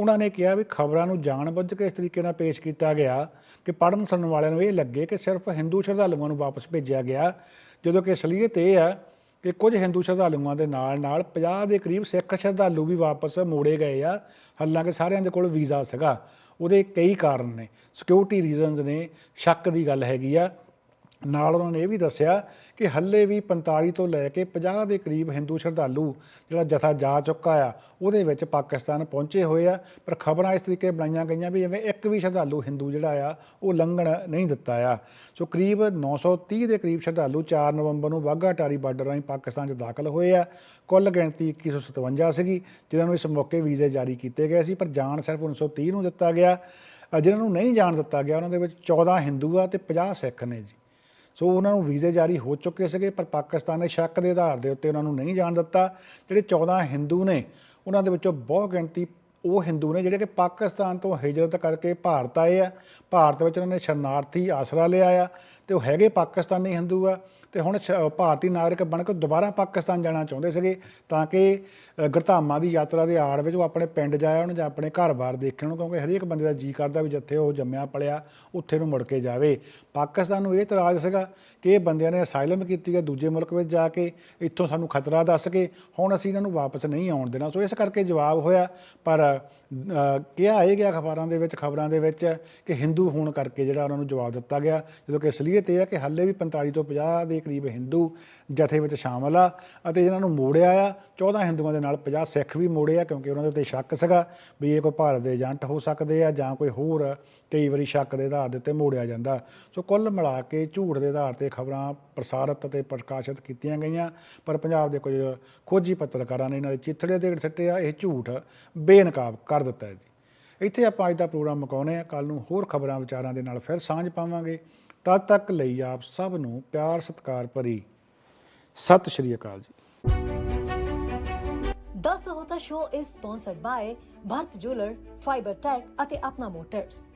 ਉਹਨਾਂ ਨੇ ਕਿਹਾ ਵੀ ਖਬਰਾਂ ਨੂੰ ਜਾਣਬੁੱਝ ਕੇ ਇਸ ਤਰੀਕੇ ਨਾਲ ਪੇਸ਼ ਕੀਤਾ ਗਿਆ ਕਿ ਪੜਨ ਸੁਣਨ ਵਾਲਿਆਂ ਨੂੰ ਇਹ ਲੱਗੇ ਕਿ ਸਿਰਫ ਹਿੰਦੂ ਸ਼ਰਧਾਲੂਆਂ ਨੂੰ ਵਾਪਸ ਭੇਜਿਆ ਗਿਆ। ਜਦੋਂ ਕਿ ਅਸਲੀਅਤ ਇਹ ਆ ਕਿ ਕੁਝ ਹਿੰਦੂ ਸ਼ਰਧਾਲੂਆਂ ਦੇ ਨਾਲ ਨਾਲ 50 ਦੇ ਕਰੀਬ ਸਿੱਖ ਸ਼ਰਧਾਲੂ ਵੀ ਵਾਪਸ ਮੋੜੇ ਗਏ ਆ। ਹਾਲਾਂਕਿ ਸਾਰਿਆਂ ਦੇ ਕੋਲ ਵੀਜ਼ਾ ਸੀਗਾ। ਉਹਦੇ ਕਈ ਕਾਰਨ ਨੇ। ਸਿਕਿਉਰਿਟੀ ਰੀਜ਼ਨਸ ਨੇ ਸ਼ੱਕ ਦੀ ਗੱਲ ਹੈਗੀ ਆ। ਨਾਲ ਉਹਨਾਂ ਨੇ ਇਹ ਵੀ ਦੱਸਿਆ ਕਿ ਹੱਲੇ ਵੀ 45 ਤੋਂ ਲੈ ਕੇ 50 ਦੇ ਕਰੀਬ ਹਿੰਦੂ ਸ਼ਰਧਾਲੂ ਜਿਹੜਾ ਜਥਾ ਜਾ ਚੁੱਕਾ ਆ ਉਹਦੇ ਵਿੱਚ ਪਾਕਿਸਤਾਨ ਪਹੁੰਚੇ ਹੋਏ ਆ। ਪਰ ਖਬਰਾਂ ਇਸ ਤਰੀਕੇ ਬਣਾਈਆਂ ਗਈਆਂ ਵੀ ਜਿਵੇਂ ਇੱਕ ਵੀ ਸ਼ਰਧਾਲੂ ਹਿੰਦੂ ਜਿਹੜਾ ਆ ਉਹ ਲੰਘਣ ਨਹੀਂ ਦਿੱਤਾ ਆ। ਸੋ ਕਰੀਬ 930 ਦੇ ਕਰੀਬ ਸ਼ਰਧਾਲੂ 4 ਨਵੰਬਰ ਨੂੰ ਵਾਹਗਾ ਟਾਰੀ ਬਾਰਡਰ ਰਾਹੀਂ ਪਾਕਿਸਤਾਨ 'ਚ ਦਾਖਲ ਹੋਏ ਆ। ਕੁੱਲ ਗਿਣਤੀ 2157 ਸੀਗੀ ਜਿਨ੍ਹਾਂ ਨੂੰ ਇਸ ਮੌਕੇ ਵੀਜ਼ੇ ਜਾਰੀ ਕੀਤੇ ਗਏ ਸੀ ਪਰ ਜਾਣ ਸਿਰਫ 1930 ਨੂੰ ਦਿੱਤਾ ਗਿਆ। ਅ, ਜਿਨ੍ਹਾਂ ਨੂੰ ਨਹੀਂ ਜਾਣ ਦਿੱਤਾ ਗਿਆ ਉਹਨਾਂ ਦੇ ਵਿੱਚ 14 ਹਿੰਦੂ ਆ ਤੇ 50 ਸਿੱਖ ਨੇ ਜੀ। ਸੋ ਉਹਨਾਂ ਨੂੰ ਵੀਜ਼ੇ ਜਾਰੀ ਹੋ ਚੁੱਕੇ ਸੀਗੇ, ਪਰ ਪਾਕਿਸਤਾਨ ਨੇ ਸ਼ੱਕ ਦੇ ਆਧਾਰ ਦੇ ਉੱਤੇ ਉਹਨਾਂ ਨੂੰ ਨਹੀਂ ਜਾਣ ਦਿੱਤਾ। ਜਿਹੜੇ 14 ਹਿੰਦੂ ਨੇ, ਉਹਨਾਂ ਦੇ ਵਿੱਚੋਂ ਬਹੁ ਗਿਣਤੀ ਉਹ ਹਿੰਦੂ ਨੇ ਜਿਹੜੇ ਕਿ ਪਾਕਿਸਤਾਨ ਤੋਂ ਹਿਜਰਤ ਕਰਕੇ ਭਾਰਤ ਆਏ ਆ। ਭਾਰਤ ਵਿੱਚ ਉਹਨਾਂ ਨੇ ਸ਼ਰਨਾਰਥੀ ਆਸਰਾ ਲਿਆ ਆ। ਤੇ ਉਹ ਹੈਗੇ ਪਾਕਿਸਤਾਨੀ ਹਿੰਦੂ ਆ ਤੇ ਹੁਣ ਸ਼- ਭਾਰਤੀ ਨਾਗਰਿਕ ਬਣ ਕੇ ਦੁਬਾਰਾ ਪਾਕਿਸਤਾਨ ਜਾਣਾ ਚਾਹੁੰਦੇ ਸੀਗੇ ਤਾਂ ਕਿ ਅ, ਗੁਰਧਾਮਾਂ ਦੀ ਯਾਤਰਾ ਦੇ ਆੜ ਵਿੱਚ ਉਹ ਆਪਣੇ ਪਿੰਡ ਜਾਇਆ ਉਹਨਾਂ ਜਾਂ ਆਪਣੇ ਘਰ-ਬਾਰ ਦੇਖਣ ਨੂੰ ਕਿਉਂਕਿ ਹਰੇਕ ਬੰਦੇ ਦਾ ਜੀ ਕਰਦਾ ਵੀ ਜਿੱਥੇ ਉਹ ਜੰਮਿਆ ਪਲਿਆ ਉੱਥੇ ਨੂੰ ਮੁੜ ਕੇ ਜਾਵੇ। ਪਾਕਿਸਤਾਨ ਨੂੰ ਇਹ ਇਤਰਾਜ਼ ਸੀਗਾ ਕਿ ਇਹ ਬੰਦਿਆਂ ਨੇ ਅਸਾਈਲਮ ਕੀਤੀ ਹੈ ਦੂਜੇ ਮੁਲਕ ਵਿੱਚ ਜਾ ਕੇ ਇੱਥੋਂ ਸਾਨੂੰ ਖਤਰਾ ਦੱਸ ਕੇ ਹੁਣ ਅਸੀਂ ਇਹਨਾਂ ਨੂੰ ਵਾਪਸ ਨਹੀਂ ਆਉਣ ਦੇਣਾ। ਸੋ ਇਸ ਕਰਕੇ ਜਵਾਬ ਹੋਇਆ ਪਰ ਕਿਹਾ ਇਹ ਗਿਆ ਅਖਬਾਰਾਂ ਦੇ ਵਿੱਚ, ਖਬਰਾਂ ਦੇ ਵਿੱਚ ਕਿ ਹਿੰਦੂ ਹੋਣ ਕਰਕੇ ਜਿਹੜਾ ਉਹਨਾਂ ਨੂੰ ਜਵਾਬ ਦਿੱਤਾ ਗਿਆ। ਜਦੋਂ ਕਿ ਅਸਲੀਅਤ ਇਹ ਹੈ ਕਿ ਹਾਲੇ ਵੀ 45 ਤੋਂ 50 ਦੇ ਕਰੀਬ ਹਿੰਦੂ ਜਥੇ ਵਿੱਚ ਸ਼ਾਮਲ ਆ ਅਤੇ ਜਿਹਨਾਂ ਨੂੰ ਮੋੜਿਆ ਆ। 14 ਹਿੰਦੂਆਂ ਦੇ ਨਾਲ 50 ਸਿੱਖ ਵੀ ਮੋੜੇ ਆ ਕਿਉਂਕਿ ਉਹਨਾਂ ਦੇ ਉੱਤੇ ਸ਼ੱਕ ਸੀਗਾ ਵੀ ਇਹ ਕੋਈ ਭਾਰਤ ਦੇ ਏਜੰਟ ਹੋ ਸਕਦੇ ਆ ਜਾਂ ਕੋਈ ਹੋਰ ਕਈ ਵਾਰੀ ਸ਼ੱਕ ਦੇ ਆਧਾਰ ਦੇ ਉੱਤੇ ਮੋੜਿਆ ਜਾਂਦਾ। ਸੋ ਕੁੱਲ ਮਿਲਾ ਕੇ ਝੂਠ ਦੇ ਆਧਾਰ ਤੇ ਖਬਰਾਂ ਪ੍ਰਸਾਰਿਤ ਅਤੇ ਪ੍ਰਕਾਸ਼ਿਤ ਕੀਤੀਆਂ ਗਈਆਂ। ਪਰ ਪੰਜਾਬ ਦੇ ਕੁਝ ਖੋਜੀ ਪੱਤਰਕਾਰਾਂ ਨੇ ਇਹਨਾਂ ਦੇ ਚਿੱਥੜੇ ਦੇ ਸਿੱਟੇ ਆ, ਇਹ ਝੂਠ ਬੇਨਕਾਬ ਕਰ ਦਿੱਤਾ ਹੈ ਜੀ। ਇੱਥੇ ਆਪਾਂ ਅੱਜ ਦਾ ਪ੍ਰੋਗਰਾਮ ਮੁਕਾਉਂਦੇ ਆ ਕੱਲ ਨੂੰ ਹੋਰ ਖਬਰਾਂ ਵਿਚਾਰਾਂ ਦੇ ਨਾਲ ਫਿਰ ਸਾਂਝ ਪਾਵਾਂਗੇ। ਤਦ ਤੱਕ ਲਈ ਆਪ ਸਭ ਨੂੰ ਪਿਆਰ, ਸਤਿਕਾਰ ਭਰੀ। ਸਤਿ ਸ਼੍ਰੀ ਅਕਾਲ ਜੀ। ਚੌਥਾ show is sponsored by Bharat jeweller fibre tech ਅਤੇ ਆਪਣਾ ਮੋਟਰਸ